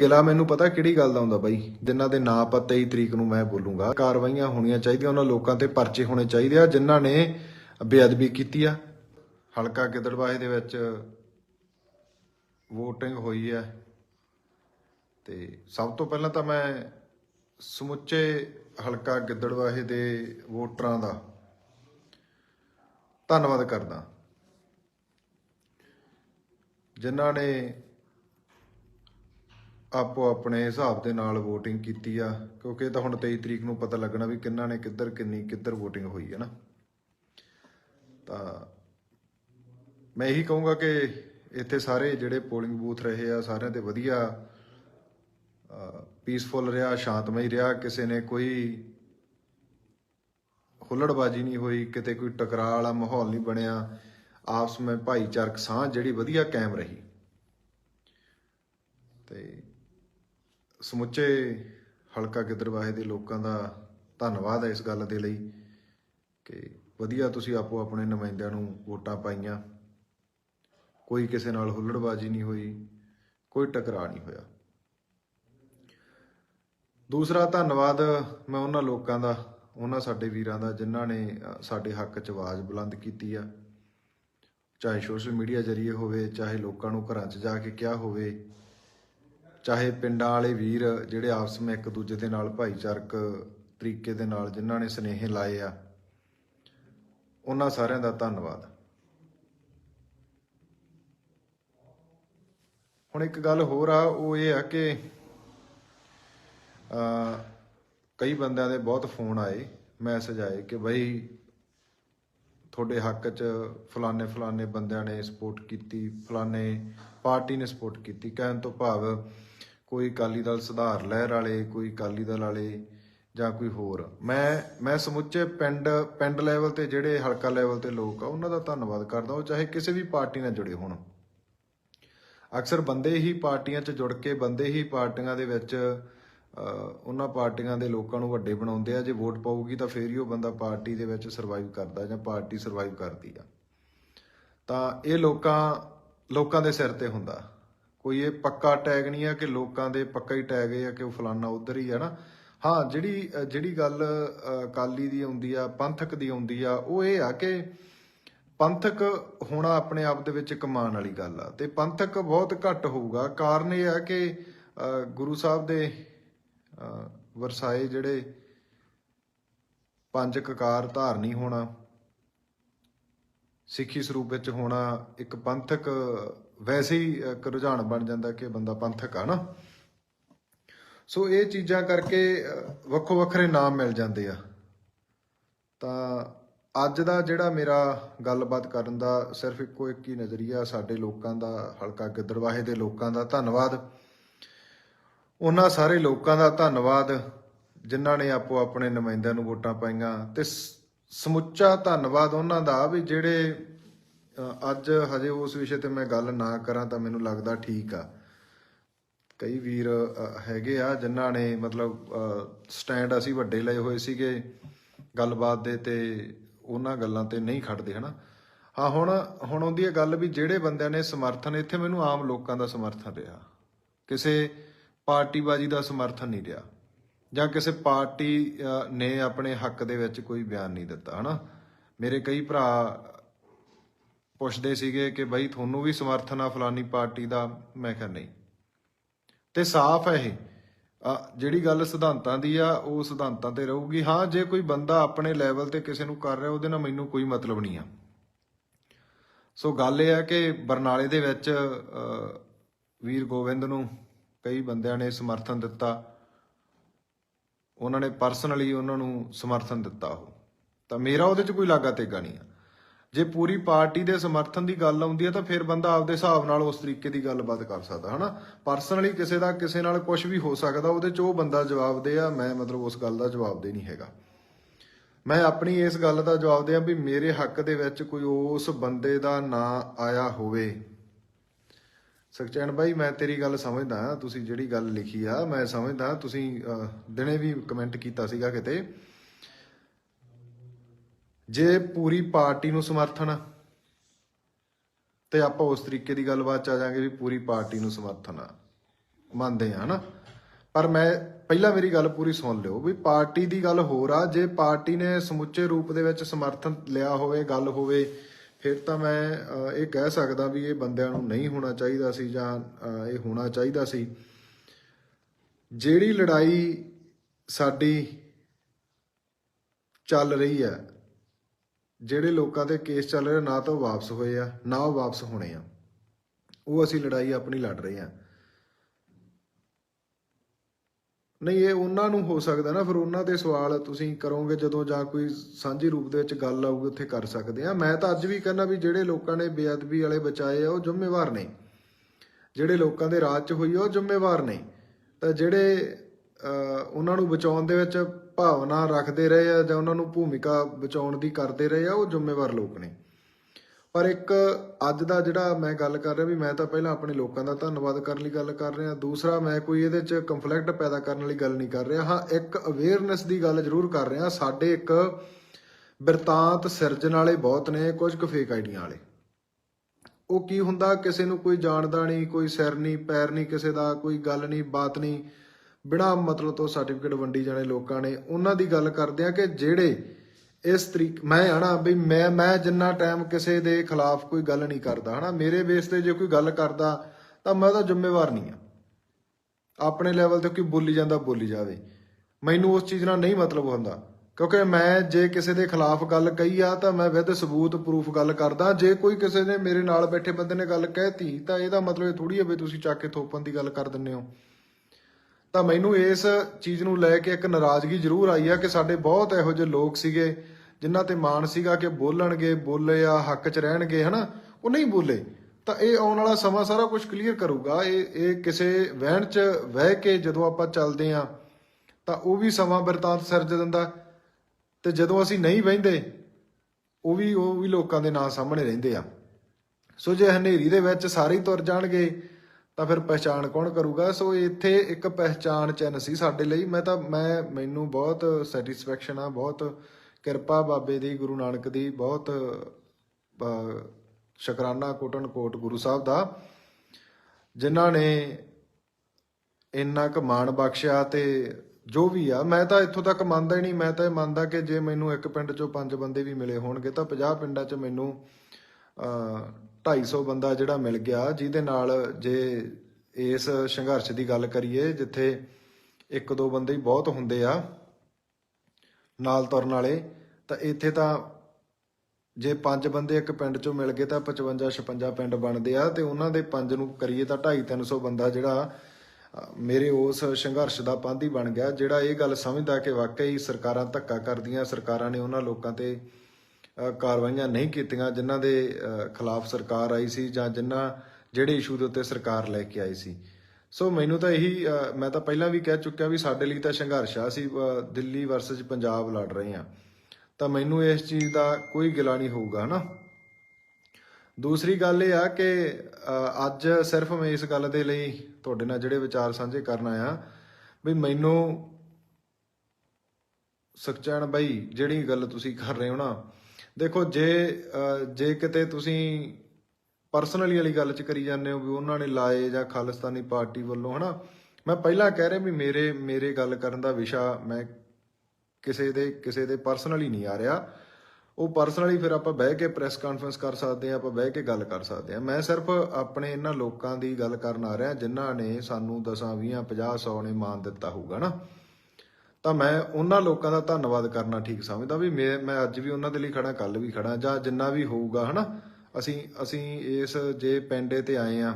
ਗਿਲਾ ਮੈਨੂੰ ਪਤਾ ਕਿਹੜੀ ਗੱਲ ਦਾ ਹੁੰਦਾ ਬਾਈ, ਜਿਨ੍ਹਾਂ ਦੇ ਨਾਂ ਆਪਾਂ 23 ਤਰੀਕ ਨੂੰ ਮੈਂ ਬੋਲੂੰਗਾ। ਕਾਰਵਾਈਆਂ ਹੋਣੀਆਂ ਚਾਹੀਦੀਆਂ, ਉਹਨਾਂ ਲੋਕਾਂ ਤੇ ਪਰਚੇ ਹੋਣੇ ਚਾਹੀਦੇ ਆ, ਜਿਨ੍ਹਾਂ ਨੇ ਬੇਅਦਬੀ ਕੀਤੀ ਆ। ਹਲਕਾ ਗਿੱਦੜਵਾਹੇ ਦੇ ਵਿੱਚ VOTING ਹੋਈ ਹੈ ਤੇ ਸਭ ਤੋਂ ਪਹਿਲਾਂ ਤਾਂ ਮੈਂ ਸਮੁੱਚੇ ਹਲਕਾ ਗਿੱਦੜਵਾਹੇ ਦੇ ਵੋਟਰਾਂ ਦਾ ਧੰਨਵਾਦ ਕਰਦਾ। ਜਿਨ੍ਹਾਂ ਨੇ ਆਪੋ ਆਪਣੇ ਹਿਸਾਬ ਦੇ ਨਾਲ VOTING ਕੀਤੀ ਆ, ਕਿਉਂਕਿ ਇਹ ਤਾਂ ਹੁਣ 23 ਤਰੀਕ ਨੂੰ ਪਤਾ ਲੱਗਣਾ ਵੀ ਕਿੰਨਾਂ ਨੇ ਕਿੱਧਰ, ਕਿੰਨੀ ਕਿੱਧਰ VOTING ਹੋਈ ਹੈ ਨਾ। ਤਾਂ ਮੈਂ ਇਹੀ ਕਹੂੰਗਾ ਕਿ ਇੱਥੇ ਸਾਰੇ ਜਿਹੜੇ ਪੋਲਿੰਗ ਬੂਥ ਰਹੇ ਆ, ਸਾਰਿਆਂ ਤੇ ਵਧੀਆ ਪੀਸਫੁਲ ਰਿਹਾ, ਸ਼ਾਂਤਮਈ ਰਿਹਾ, ਕਿਸੇ ਨੇ ਕੋਈ ਹੁੱਲੜਬਾਜੀ ਨਹੀਂ ਹੋਈ, ਕਿਤੇ ਕੋਈ ਟਕਰਾਅ ਵਾਲਾ ਮਾਹੌਲ ਨਹੀਂ ਬਣਿਆ, ਆਪਸ ਵਿੱਚ ਭਾਈਚਾਰਕ ਸਾਂਝ ਜਿਹੜੀ ਵਧੀਆ ਕਾਇਮ ਰਹੀ। ਤੇ ਸਮੁੱਚੇ ਹਲਕਾ ਗਿੱਦੜਵਾਹੇ ਦੇ ਲੋਕਾਂ ਦਾ ਧੰਨਵਾਦ ਹੈ ਇਸ ਗੱਲ ਦੇ ਲਈ ਕਿ ਵਧੀਆ ਤੁਸੀਂ ਆਪੋ ਆਪਣੇ ਨੁਮਾਇੰਦਿਆਂ ਨੂੰ ਵੋਟਾਂ ਪਾਈਆਂ। ਕੋਈ ਕਿਸੇ ਨਾਲ ਹੁੱਲੜਬਾਜੀ ਨਹੀਂ ਹੋਈ, ਕੋਈ ਟਕਰਾਅ ਨਹੀਂ ਹੋਇਆ। ਦੂਸਰਾ ਧੰਨਵਾਦ ਮੈਂ ਉਹਨਾਂ ਲੋਕਾਂ ਦਾ, ਉਹਨਾਂ ਸਾਡੇ ਵੀਰਾਂ ਦਾ ਜਿਨ੍ਹਾਂ ਨੇ ਸਾਡੇ ਹੱਕ 'ਚ ਆਵਾਜ਼ ਬੁਲੰਦ ਕੀਤੀ ਆ। ਚਾਹੇ ਸੋਸ਼ਲ ਮੀਡੀਆ ਜ਼ਰੀਏ ਹੋਵੇ, ਚਾਹੇ ਲੋਕਾਂ ਨੂੰ ਘਰਾਂ 'ਚ ਜਾ ਕੇ ਕਿਹਾ ਹੋਵੇ ਚਾਹੇ ਪਿੰਡਾਂ ਵਾਲੇ ਵੀਰ ਜਿਹੜੇ ਆਪਸ ਵਿੱਚ ਇੱਕ ਦੂਜੇ ਦੇ ਨਾਲ ਭਾਈਚਾਰਕ ਤਰੀਕੇ ਦੇ ਨਾਲ ਜਿਨ੍ਹਾਂ ਨੇ ਸਨੇਹ ਲਾਏ ਆ, ਉਹਨਾਂ ਸਾਰਿਆਂ ਦਾ ਧੰਨਵਾਦ। ਹੁਣ ਇੱਕ ਗੱਲ ਹੋਰ ਆ, ਉਹ ਇਹ ਆ ਕਿ ਅ ਕਈ ਬੰਦਿਆਂ ਦੇ ਬਹੁਤ ਫੋਨ ਆਏ, ਮੈਸੇਜ ਆਏ ਕਿ ਬਈ ਤੁਹਾਡੇ ਹੱਕ 'ਚ ਫਲਾਣੇ ਫਲਾਣੇ ਬੰਦਿਆਂ ਨੇ ਸਪੋਰਟ ਕੀਤੀ, ਫਲਾਣੇ ਪਾਰਟੀ ਨੇ ਸਪੋਰਟ ਕੀਤੀ, ਕਹਿਣ ਤੋਂ ਭਾਵ ਕੋਈ ਅਕਾਲੀ ਦਲ ਸੁਧਾਰ ਲਹਿਰ ਵਾਲੇ, ਕੋਈ ਅਕਾਲੀ ਦਲ ਵਾਲੇ ਜਾਂ ਕੋਈ ਹੋਰ। ਮੈਂ ਮੈਂ ਸਮੁੱਚੇ ਪਿੰਡ ਪਿੰਡ ਲੈਵਲ ਤੇ ਜਿਹੜੇ ਹਲਕਾ ਲੈਵਲ ਤੇ ਲੋਕ ਆ, ਉਹਨਾਂ ਦਾ ਧੰਨਵਾਦ ਕਰਦਾ ਉਹ ਚਾਹੇ ਕਿਸੇ ਵੀ ਪਾਰਟੀ ਨਾਲ ਜੁੜੇ ਹੋਣ। ਅਕਸਰ ਬੰਦੇ ਹੀ ਪਾਰਟੀਆਂ 'ਚ ਜੁੜ ਕੇ, ਬੰਦੇ ਹੀ ਪਾਰਟੀਆਂ ਦੇ ਵਿੱਚ ਉਹਨਾਂ ਪਾਰਟੀਆਂ ਦੇ ਲੋਕਾਂ ਨੂੰ ਵੱਡੇ ਬਣਾਉਂਦੇ ਆ। ਜੇ ਵੋਟ ਪਾਊਗੀ ਤਾਂ ਫੇਰ ਹੀ ਉਹ ਬੰਦਾ ਪਾਰਟੀ ਦੇ ਵਿੱਚ ਸਰਵਾਈਵ ਕਰਦਾ ਜਾਂ ਪਾਰਟੀ ਸਰਵਾਈਵ ਕਰਦੀ ਆ। ਤਾਂ ਇਹ ਲੋਕਾਂ ਲੋਕਾਂ ਦੇ ਸਿਰ ਤੇ ਹੁੰਦਾ। ਕੋਈ ਇਹ ਪੱਕਾ ਟੈਗ ਨਹੀਂ ਆ ਕਿ ਲੋਕਾਂ ਦੇ ਪੱਕਾ ਹੀ ਟੈਗ ਇਹ ਆ ਕਿ ਉਹ ਫਲਾਨਾ ਉਧਰ ਹੀ ਹੈ ਨਾ। ਹਾਂ ਜਿਹੜੀ ਜਿਹੜੀ ਗੱਲ ਅ, ਅਕਾਲੀ ਦੀ ਆਉਂਦੀ ਆ ਪੰਥਕ ਦੀ ਆਉਂਦੀ ਆ ਉਹ ਇਹ ਆ ਕਿ ਪੰਥਕ ਹੋਣਾ ਆਪਣੇ ਆਪ ਦੇ ਵਿੱਚ ਕਮਾਨ ਵਾਲੀ ਗੱਲ ਆ ਤੇ ਪੰਥਕ ਬਹੁਤ ਘੱਟ ਹੋਊਗਾ। ਕਾਰਨ ਇਹ ਆ ਕਿ ਗੁਰੂ ਸਾਹਿਬ ਦੇ ਵਰਸਾਏ ਜਿਹੜੇ ਪੰਜ ਕਕਾਰ ਧਾਰਨੀ ਹੋਣਾ ਸਿੱਖੀ ਸਰੂਪ ਵਿੱਚ ਹੋਣਾ ਇੱਕ ਪੰਥਕ ਵੈਸੇ ਹੀ ਇੱਕ ਰੁਝਾਨ ਬਣ ਜਾਂਦਾ ਕਿ ਬੰਦਾ ਪੰਥਕ ਆ ਨਾ। ਸੋ ਇਹ ਚੀਜ਼ਾਂ ਕਰਕੇ ਵੱਖੋ ਵੱਖਰੇ ਨਾਮ ਮਿਲ ਜਾਂਦੇ ਆ। ਤਾਂ ਅੱਜ ਦਾ ਜਿਹੜਾ ਮੇਰਾ ਗੱਲਬਾਤ ਕਰਨ ਦਾ ਸਿਰਫ ਇੱਕੋ ਇੱਕ ਹੀ ਨਜ਼ਰੀਆ, ਸਾਡੇ ਲੋਕਾਂ ਦਾ, ਹਲਕਾ ਗਿੱਦੜਵਾਹੇ ਦੇ ਲੋਕਾਂ ਦਾ ਧੰਨਵਾਦ। ਉਹਨਾਂ ਸਾਰੇ ਲੋਕਾਂ ਦਾ ਧੰਨਵਾਦ, ਜਿਨ੍ਹਾਂ ਨੇ ਆਪੋ ਆਪਣੇ ਨੁਮਾਇੰਦਿਆਂ ਨੂੰ ਵੋਟਾਂ ਪਾਈਆਂ। ਤੇ ਸਮੁੱਚਾ ਧੰਨਵਾਦ ਉਹਨਾਂ ਦਾ ਵੀ ਜਿਹੜੇ ਅੱਜ ਹਜੇ ਉਸ ਵਿਸ਼ੇ ਤੇ ਮੈਂ ਗੱਲ ਨਾ ਕਰਾਂ ਤਾਂ ਮੈਨੂੰ ਲੱਗਦਾ ਠੀਕ ਆ। ਕਈ ਵੀਰ ਹੈਗੇ ਆ ਜਿਨ੍ਹਾਂ ਨੇ ਮਤਲਬ ਸਟੈਂਡ ਅਸੀਂ ਵੱਡੇ ਲਏ ਹੋਏ ਸੀਗੇ ਗੱਲਬਾਤ ਦੇ ਤੇ ਉਹਨਾਂ ਗੱਲਾਂ ਤੇ ਨਹੀਂ ਖੜਦੇ, ਹਨਾ? ਹਾਂ, ਹੁਣ ਹੁਣ ਆਉਂਦੀ ਹੈ ਗੱਲ ਵੀ ਜਿਹੜੇ ਬੰਦਿਆਂ ਨੇ ਸਮਰਥਨ, ਇੱਥੇ ਮੈਨੂੰ ਆਮ ਲੋਕਾਂ ਦਾ ਸਮਰਥਨ ਰਿਹਾ। ਕਿਸੇ ਪਾਰਟੀਬਾਜ਼ੀ ਦਾ ਸਮਰਥਨ ਨਹੀਂ ਰਿਹਾ। ਜਾਂ ਕਿਸੇ ਪਾਰਟੀ ਨੇ ਆਪਣੇ ਹੱਕ ਦੇ ਵਿੱਚ ਕੋਈ ਬਿਆਨ ਨਹੀਂ ਦਿੱਤਾ, ਹਨਾ? ਮੇਰੇ ਕਈ ਭਰਾ ਪੁੱਛਦੇ ਸੀਗੇ ਕਿ ਬਈ ਤੁਹਾਨੂੰ ਵੀ ਸਮਰਥਨ ਆ ਫਲਾਨੀ ਪਾਰਟੀ ਦਾ? ਮੈਂ ਕਿਹਾ ਨਹੀਂ। ਤੇ ਸਾਫ਼ ਹੈ ਇਹ। ਜਿਹੜੀ ਗੱਲ ਸਿਧਾਂਤਾਂ ਦੀ ਆ, ਉਹ ਸਿਧਾਂਤਾਂ ਤੇ ਰਹੂਗੀ। ਹਾਂ, ਜੇ ਕੋਈ ਬੰਦਾ ਆਪਣੇ ਲੈਵਲ ਤੇ ਕਿਸੇ ਨੂੰ ਕਰ ਰਿਹਾ, ਉਹਦੇ ਨਾਲ ਮੈਨੂੰ ਕੋਈ ਮਤਲਬ ਨਹੀਂ ਆ। ਸੋ ਗੱਲ ਇਹ ਆ ਕਿ ਬਰਨਾਲੇ ਦੇ ਵਿੱਚ ਵੀਰ ਗੋਬਿੰਦ ਨੂੰ ਕਈ ਬੰਦਿਆਂ ਨੇ ਸਮਰਥਨ ਦਿੱਤਾ। ਉਹਨਾਂ ਨੇ ਪਰਸਨਲੀ ਉਹਨਾਂ ਨੂੰ ਸਮਰਥਨ ਦਿੱਤਾ ਉਹ। ਤਾਂ ਮੇਰਾ ਉਹਦੇ 'ਚ ਕੋਈ ਲਾਗਾ ਤੇਗਾ ਨਹੀਂ ਆ। ਜੇ ਪੂਰੀ ਪਾਰਟੀ ਦੇ ਸਮਰਥਨ ਦੀ ਗੱਲ ਆਉਂਦੀ ਹੈ ਤਾਂ ਫਿਰ ਬੰਦਾ ਆਪਦੇ ਹਿਸਾਬ ਨਾਲ ਉਸ ਤਰੀਕੇ ਦੀ ਗੱਲਬਾਤ ਕਰ ਸਕਦਾ, ਹਨਾ? ਪਰਸਨਲੀ ਕਿਸੇ ਦਾ ਕਿਸੇ ਨਾਲ ਕੁਝ ਵੀ ਹੋ ਸਕਦਾ, ਉਹਦੇ 'ਚ ਉਹ ਬੰਦਾ ਜਵਾਬ ਦੇ ਆ, ਮੈਂ ਮਤਲਬ ਉਸ ਗੱਲ ਦਾ ਜਵਾਬ ਦੇ ਨਹੀਂ ਹੈਗਾ। ਮੈਂ ਆਪਣੀ ਇਸ ਗੱਲ ਦਾ ਜਵਾਬ ਦਿਆਂ ਵੀ ਮੇਰੇ ਹੱਕ ਦੇ ਵਿੱਚ ਕੋਈ ਉਸ ਬੰਦੇ ਦਾ ਨਾਂ ਆਇਆ ਹੋਵੇ। ਸਖਚੈਨ ਭਾਈ ਮੈਂ ਤੇਰੀ ਗੱਲ ਸਮਝਦਾ ਹਾਂ, ਤੁਸੀਂ ਜਿਹੜੀ ਗੱਲ ਲਿਖੀ ਆ, ਮੈਂ ਸਮਝਦਾ ਤੁਸੀਂ ਦਿਨੇ ਵੀ ਕਮੈਂਟ ਕੀਤਾ ਸੀਗਾ ਕਿਤੇ। ਜੇ ਪੂਰੀ ਪਾਰਟੀ ਨੂੰ ਸਮਰਥਨ ਆ, ਤੇ ਆਪਾਂ ਉਸ ਤਰੀਕੇ ਦੀ ਗੱਲਬਾਤ ਚ ਆ ਜਾਾਂਗੇ ਵੀ ਪੂਰੀ ਪਾਰਟੀ ਨੂੰ ਸਮਰਥਨ ਆ। ਮੰਨਦੇ ਆ ਹਨਾ? ਪਰ ਮੈਂ ਪਹਿਲਾਂ ਮੇਰੀ ਗੱਲ ਪੂਰੀ ਸੁਣ ਲਿਓ ਵੀ ਪਾਰਟੀ ਦੀ ਗੱਲ ਹੋਰ ਆ ਜੇ ਪਾਰਟੀ ਨੇ ਸਮੁੱਚੇ ਰੂਪ ਦੇ ਵਿੱਚ ਸਮਰਥਨ ਲਿਆ ਹੋਵੇ ਗੱਲ ਹੋਵੇ ਫਿਰ ਤਾਂ ਮੈਂ ਇਹ ਕਹਿ ਸਕਦਾ ਵੀ ਇਹ ਬੰਦਿਆਂ ਨੂੰ ਨਹੀਂ ਹੋਣਾ ਚਾਹੀਦਾ ਸੀ ਜਾਂ ਇਹ ਹੋਣਾ ਚਾਹੀਦਾ ਸੀ। ਜਿਹੜੀ ਲੜਾਈ ਸਾਡੀ ਚੱਲ ਰਹੀ ਹੈ ਜਿਹੜੇ ਲੋਕਾਂ ਤੇ ਕੇਸ ਚੱਲ ਰਹੇ ਨਾ ਤਾਂ ਉਹ ਵਾਪਸ ਹੋਏ ਆ ਨਾ ਉਹ ਵਾਪਸ ਹੋਣੇ ਆ। ਉਹ ਅਸੀਂ ਲੜਾਈ ਆਪਣੀ ਲੜ ਰਹੇ ਆ। ਨਹੀਂ ਇਹ ਉਹਨਾਂ ਨੂੰ ਹੋ ਸਕਦਾ ਨਾ ਫਿਰ ਉਹਨਾਂ ਦੇ ਸਵਾਲ ਤੁਸੀਂ ਕਰੋਗੇ ਜਦੋਂ ਜਾਂ ਕੋਈ ਸਾਂਝੀ ਰੂਪ ਦੇ ਵਿੱਚ ਗੱਲ ਆਊਗੀ ਉੱਥੇ ਕਰ ਸਕਦੇ ਆ। ਮੈਂ ਤਾਂ ਅੱਜ ਵੀ ਕਹਿੰਦਾ ਵੀ ਜਿਹੜੇ ਲੋਕਾਂ ਨੇ ਬੇਅਦਬੀ ਵਾਲੇ ਬਚਾਏ ਆ ਉਹ ਜ਼ਿੰਮੇਵਾਰ ਨੇ। ਜਿਹੜੇ ਲੋਕਾਂ ਦੇ ਰਾਜ 'ਚ ਹੋਈ ਆ ਉਹ ਜ਼ਿੰਮੇਵਾਰ ਨੇ। ਤਾਂ ਜਿਹੜੇ ਅਹ, ਉਹਨਾਂ ਨੂੰ ਬਚਾਉਣ ਦੇ ਵਿੱਚ ਭਾਵਨਾ ਰੱਖਦੇ ਰਹੇ ਆ ਜਾਂ ਉਹਨਾਂ ਨੂੰ ਭੂਮਿਕਾ ਬਚਾਉਣ ਦੀ ਕਰਦੇ ਰਹੇ ਆ, ਉਹ ਜ਼ਿੰਮੇਵਾਰ ਲੋਕ ਨੇ। ਪਰ ਇੱਕ ਅੱਜ ਦਾ ਜਿਹੜਾ ਮੈਂ ਗੱਲ ਕਰ ਰਿਹਾ ਵੀ ਮੈਂ ਤਾਂ ਪਹਿਲਾਂ ਆਪਣੇ ਲੋਕਾਂ ਦਾ ਧੰਨਵਾਦ ਕਰਨ ਲਈ ਗੱਲ ਕਰ ਰਿਹਾ, ਦੂਸਰਾ ਮੈਂ ਕੋਈ ਇਹਦੇ 'ਚ ਕੰਫਲਿਕਟ ਪੈਦਾ ਕਰਨ ਵਾਲੀ ਗੱਲ ਨਹੀਂ ਕਰ ਰਿਹਾ। ਹਾਂ, ਇੱਕ ਅਵੇਅਰਨੈਸ ਦੀ ਗੱਲ ਜ਼ਰੂਰ ਕਰ ਰਿਹਾ। ਸਾਡੇ ਇੱਕ ਬਿਰਤਾਂਤ ਸਿਰਜਣ ਵਾਲੇ ਬਹੁਤ ਨੇ, ਕੁਝ ਕੁ ਫੇਕ ਆਈਡੀਆਂ ਵਾਲੇ। ਉਹ ਕੀ ਹੁੰਦਾ? ਕਿਸੇ ਨੂੰ ਕੋਈ ਜਾਣਦਾ ਨਹੀਂ, ਕੋਈ ਸਿਰ ਨਹੀਂ, ਪੈਰ ਨਹੀਂ ਕਿਸੇ ਦਾ, ਕੋਈ ਗੱਲ ਨਹੀਂ, ਬਾਤ ਨਹੀਂ। ਬਿਨਾਂ ਮਤਲਬ ਤੋਂ ਸਰਟੀਫਿਕੇਟ ਵੰਡੀ ਜਾਣੇ ਲੋਕਾਂ ਨੇ, ਉਹਨਾਂ ਦੀ ਗੱਲ ਕਰਦੇ ਆ ਕਿ ਜਿਹੜੇ ਇਸ ਤਰੀਕ, ਮੈਂ ਹਨਾ ਵੀ ਮੈਂ ਮੈਂ ਜਿੰਨਾ ਟਾਈਮ ਕਿਸੇ ਦੇ ਖਿਲਾਫ ਕੋਈ ਗੱਲ ਨਹੀਂ ਕਰਦਾ, ਹਨਾ? ਮੇਰੇ ਬੇਸ ਤੇ ਜੇ ਕੋਈ ਗੱਲ ਕਰਦਾ, ਤਾਂ ਮੈਂ ਤਾਂ ਜ਼ਿੰਮੇਵਾਰ ਨਹੀਂ ਆ ਆਪਣੇ ਲੈਵਲ ਤੇ ਕੋਈ ਬੋਲੀ ਜਾਂਦਾ, ਬੋਲੀ ਜਾਵੇ। ਮੈਨੂੰ ਉਸ ਚੀਜ਼ ਨਾਲ ਨਹੀਂ ਮਤਲਬ ਹੁੰਦਾ, ਕਿਉਂਕਿ ਮੈਂ ਜੇ ਕਿਸੇ ਦੇ ਖਿਲਾਫ ਗੱਲ ਕਹੀ ਆ, ਤਾਂ ਮੈਂ ਵਿਦ ਸਬੂਤ ਪ੍ਰੂਫ ਗੱਲ ਕਰਦਾ। ਜੇ ਕੋਈ ਕਿਸੇ ਨੇ ਮੇਰੇ ਨਾਲ ਬੈਠੇ ਬੰਦੇ ਨੇ ਗੱਲ ਕਹਿਤੀ, ਤਾਂ ਇਹਦਾ ਮਤਲਬ ਇਹ ਥੋੜੀ ਹੈ ਵੀ ਤੁਸੀਂ ਚੱਕ ਕੇ ਥੋਪਣ ਦੀ ਗੱਲ ਕਰ ਦਿੰਦੇ ਹੋ। ਤਾਂ ਮੈਨੂੰ ਇਸ ਚੀਜ਼ ਨੂੰ ਲੈ ਕੇ ਇੱਕ ਨਾਰਾਜ਼ਗੀ ਜ਼ਰੂਰ ਆਈ ਆ ਕਿ ਸਾਡੇ ਬਹੁਤ ਇਹੋ ਜਿਹੇ ਲੋਕ ਸੀਗੇ, ਜਿਨ੍ਹਾਂ ਤੇ ਮਾਣ ਸੀਗਾ ਕਿ ਬੋਲਣਗੇ, ਬੋਲੇ ਆ, ਹੱਕ 'ਚ ਰਹਿਣਗੇ, ਹਨਾ? ਉਹ ਨਹੀਂ ਬੋਲੇ। ਤਾਂ ਇਹ ਆਉਣ ਵਾਲਾ ਸਮਾਂ ਸਾਰਾ ਕੁਝ ਕਲੀਅਰ ਕਰੂਗਾ। ਇਹ ਇਹ ਕਿਸੇ ਵਹਿਣ 'ਚ ਵਹਿ ਕੇ ਜਦੋਂ ਆਪਾਂ ਚੱਲਦੇ ਆ, ਤਾਂ ਉਹ ਵੀ ਸਮਾਂ ਬਿਰਤਾਂਤ ਸਿਰਜ ਦਿੰਦਾ। ਤੇ ਜਦੋਂ ਅਸੀਂ ਨਹੀਂ ਵਹਿੰਦੇ, ਉਹ ਵੀ ਉਹ ਵੀ ਲੋਕਾਂ ਦੇ ਨਾਂ ਸਾਹਮਣੇ ਰਹਿੰਦੇ ਆ। ਸੋ ਜੇ ਹਨੇਰੀ ਦੇ ਵਿੱਚ ਸਾਰੇ ਹੀ ਤੁਰ ਜਾਣਗੇ ਤਾਂ ਫਿਰ ਪਹਿਚਾਣ ਕੌਣ ਕਰੂਗਾ? ਸੋ ਇੱਥੇ ਇੱਕ ਪਹਿਚਾਣ ਚਿੰਨ੍ਹ ਸੀ ਸਾਡੇ ਲਈ। ਮੈਂ ਤਾਂ, ਮੈਂ, ਮੈਨੂੰ ਬਹੁਤ ਸੈਟੀਸਫੈਕਸ਼ਨ ਆ, ਬਹੁਤ ਕਿਰਪਾ ਬਾਬੇ ਦੀ, ਗੁਰੂ ਨਾਨਕ ਦੀ, ਬਹੁਤ ਸ਼ੁਕਰਾਨਾ ਕੋਟਨ ਕੋਟ ਗੁਰੂ ਸਾਹਿਬ ਦਾ, ਜਿਨ੍ਹਾਂ ਨੇ ਇੰਨਾ ਕੁ ਮਾਣ ਬਖਸ਼ਿਆ ਤੇ ਜੋ ਵੀ ਆ, ਮੈਂ ਤਾਂ ਇੱਥੋਂ ਤੱਕ ਮੰਨਦਾ ਹੀ ਨਹੀਂ। ਮੈਂ ਤਾਂ ਇਹ ਮੰਨਦਾ ਕਿ ਜੇ ਮੈਨੂੰ ਇੱਕ ਪਿੰਡ ਚੋਂ ਪੰਜ ਬੰਦੇ ਵੀ ਮਿਲੇ ਹੋਣਗੇ, ਤਾਂ 50 ਪਿੰਡਾਂ 'ਚ ਮੈਨੂੰ 250 ਬੰਦਾ ਜਿਹੜਾ ਮਿਲ ਗਿਆ, ਜਿਹਦੇ ਨਾਲ ਜੇ ਇਸ ਸੰਘਰਸ਼ ਦੀ ਗੱਲ ਕਰੀਏ, ਜਿੱਥੇ ਇੱਕ ਦੋ ਬੰਦੇ ਹੀ ਬਹੁਤ ਹੁੰਦੇ ਆ, ਨਾਲ ਤੁਰਨ ਵਾਲੇ, ਤਾਂ ਇੱਥੇ ਤਾਂ ਜੇ ਪੰਜ ਬੰਦੇ ਇੱਕ ਪਿੰਡ ਚੋਂ ਮਿਲ ਗਏ, ਤਾਂ 55 56 ਪਿੰਡ ਬਣਦੇ ਆ, ਤੇ ਉਹਨਾਂ ਦੇ ਪੰਜ ਨੂੰ ਕਰੀਏ ਤਾਂ 2.5 300 ਬੰਦਾ ਜਿਹੜਾ ਮੇਰੇ ਉਸ ਸੰਘਰਸ਼ ਦਾ ਪੰਧ ਹੀ ਬਣ ਗਿਆ, ਜਿਹੜਾ ਇਹ ਗੱਲ ਸਮਝਦਾ ਕਿ ਵਾਕਈ ਸਰਕਾਰਾਂ ਧੱਕਾ ਕਰਦੀਆਂ, ਸਰਕਾਰਾਂ ਨੇ ਉਹਨਾਂ ਲੋਕਾਂ ਤੇ ਕਾਰਵਾਈਆਂ ਨਹੀਂ ਕੀਤੀਆਂ ਜਿਨ੍ਹਾਂ ਦੇ ਖਿਲਾਫ ਸਰਕਾਰ ਆਈ ਸੀ ਜਾਂ ਜਿਨ੍ਹਾਂ ਜਿਹੜੇ ਇਸ਼ੂ ਦੇ ਉੱਤੇ ਸਰਕਾਰ ਲੈ ਕੇ ਆਈ ਸੀ। ਸੋ ਮੈਨੂੰ ਤਾਂ ਇਹੀ ਮੈਂ ਤਾਂ ਪਹਿਲਾਂ ਵੀ ਕਹਿ ਚੁੱਕਿਆ ਵੀ ਸਾਡੇ ਲਈ ਤਾਂ ਸੰਘਰਸ਼ ਆ, ਅਸੀਂ ਦਿੱਲੀ ਵਰਸਸ ਪੰਜਾਬ ਲੜ ਰਹੇ ਹਾਂ। ਤਾਂ ਮੈਨੂੰ ਇਸ ਚੀਜ਼ ਦਾ ਕੋਈ ਗਿਲਾ ਨਹੀਂ ਹੋਊਗਾ, ਹਨਾ? ਦੂਸਰੀ ਗੱਲ ਇਹ ਆ ਕਿ ਅੱਜ ਸਿਰਫ ਮੈਂ ਇਸ ਗੱਲ ਦੇ ਲਈ ਤੁਹਾਡੇ ਨਾਲ ਜਿਹੜੇ ਵਿਚਾਰ ਸਾਂਝੇ ਕਰਨ ਆਇਆ ਵੀ ਮੈਨੂੰ ਸਖਚੈਨ ਬਾਈ, ਜਿਹੜੀ ਗੱਲ ਤੁਸੀਂ ਕਰ ਰਹੇ ਹੋ ਨਾ ਦੇਖੋ, ਜੇ ਜੇ ਕਿਤੇ ਤੁਸੀਂ ਪਰਸਨਲੀ ਵਾਲੀ ਗੱਲ ਚ ਕਰੀ ਜਾਂਦੇ ਹੋ ਵੀ ਉਹਨਾਂ ਨੇ ਲਾਏ ਜਾਂ ਖਾਲਿਸਤਾਨੀ ਪਾਰਟੀ ਵੱਲੋਂ, ਹਨਾ? ਮੈਂ ਪਹਿਲਾਂ ਕਹਿ ਰਿਹਾ ਵੀ ਮੇਰੇ ਮੇਰੇ ਗੱਲ ਕਰਨ ਦਾ ਵਿਸ਼ਾ ਮੈਂ ਕਿਸੇ ਦੇ ਕਿਸੇ ਦੇ ਪਰਸਨਲੀ ਨਹੀਂ ਆ ਰਿਹਾ। ਉਹ ਪਰਸਨਲੀ ਫਿਰ ਆਪਾਂ ਬਹਿ ਕੇ ਪ੍ਰੈਸ ਕਾਨਫਰੰਸ ਕਰ ਸਕਦੇ ਆ ਆਪਾਂ ਬਹਿ ਕੇ ਗੱਲ ਕਰ ਸਕਦੇ ਆ ਮੈਂ ਸਿਰਫ ਆਪਣੇ ਇਹਨਾਂ ਲੋਕਾਂ ਦੀ ਗੱਲ ਕਰਨ ਆ ਰਿਹਾ ਜਿਨ੍ਹਾਂ ਨੇ ਸਾਨੂੰ 10 20 50 100 ਨੇ ਮਾਨ ਦਿੱਤਾ ਹੋਊਗਾ ਨਾ ਤਾਂ ਮੈਂ ਉਹਨਾਂ ਲੋਕਾਂ ਦਾ ਧੰਨਵਾਦ ਕਰਨਾ ਠੀਕ ਸਮਝਦਾ ਵੀ ਮੈਂ ਮੈਂ ਅੱਜ ਵੀ ਉਹਨਾਂ ਦੇ ਲਈ ਖੜਾ ਕੱਲ ਵੀ ਖੜਾ ਜਾਂ ਜਿੰਨਾ ਵੀ ਹੋਊਗਾ ਹਨਾ? ਅਸੀਂ ਅਸੀਂ ਇਸ ਜੇ ਪੈਂਡੇ ਤੇ ਆਏ ਆ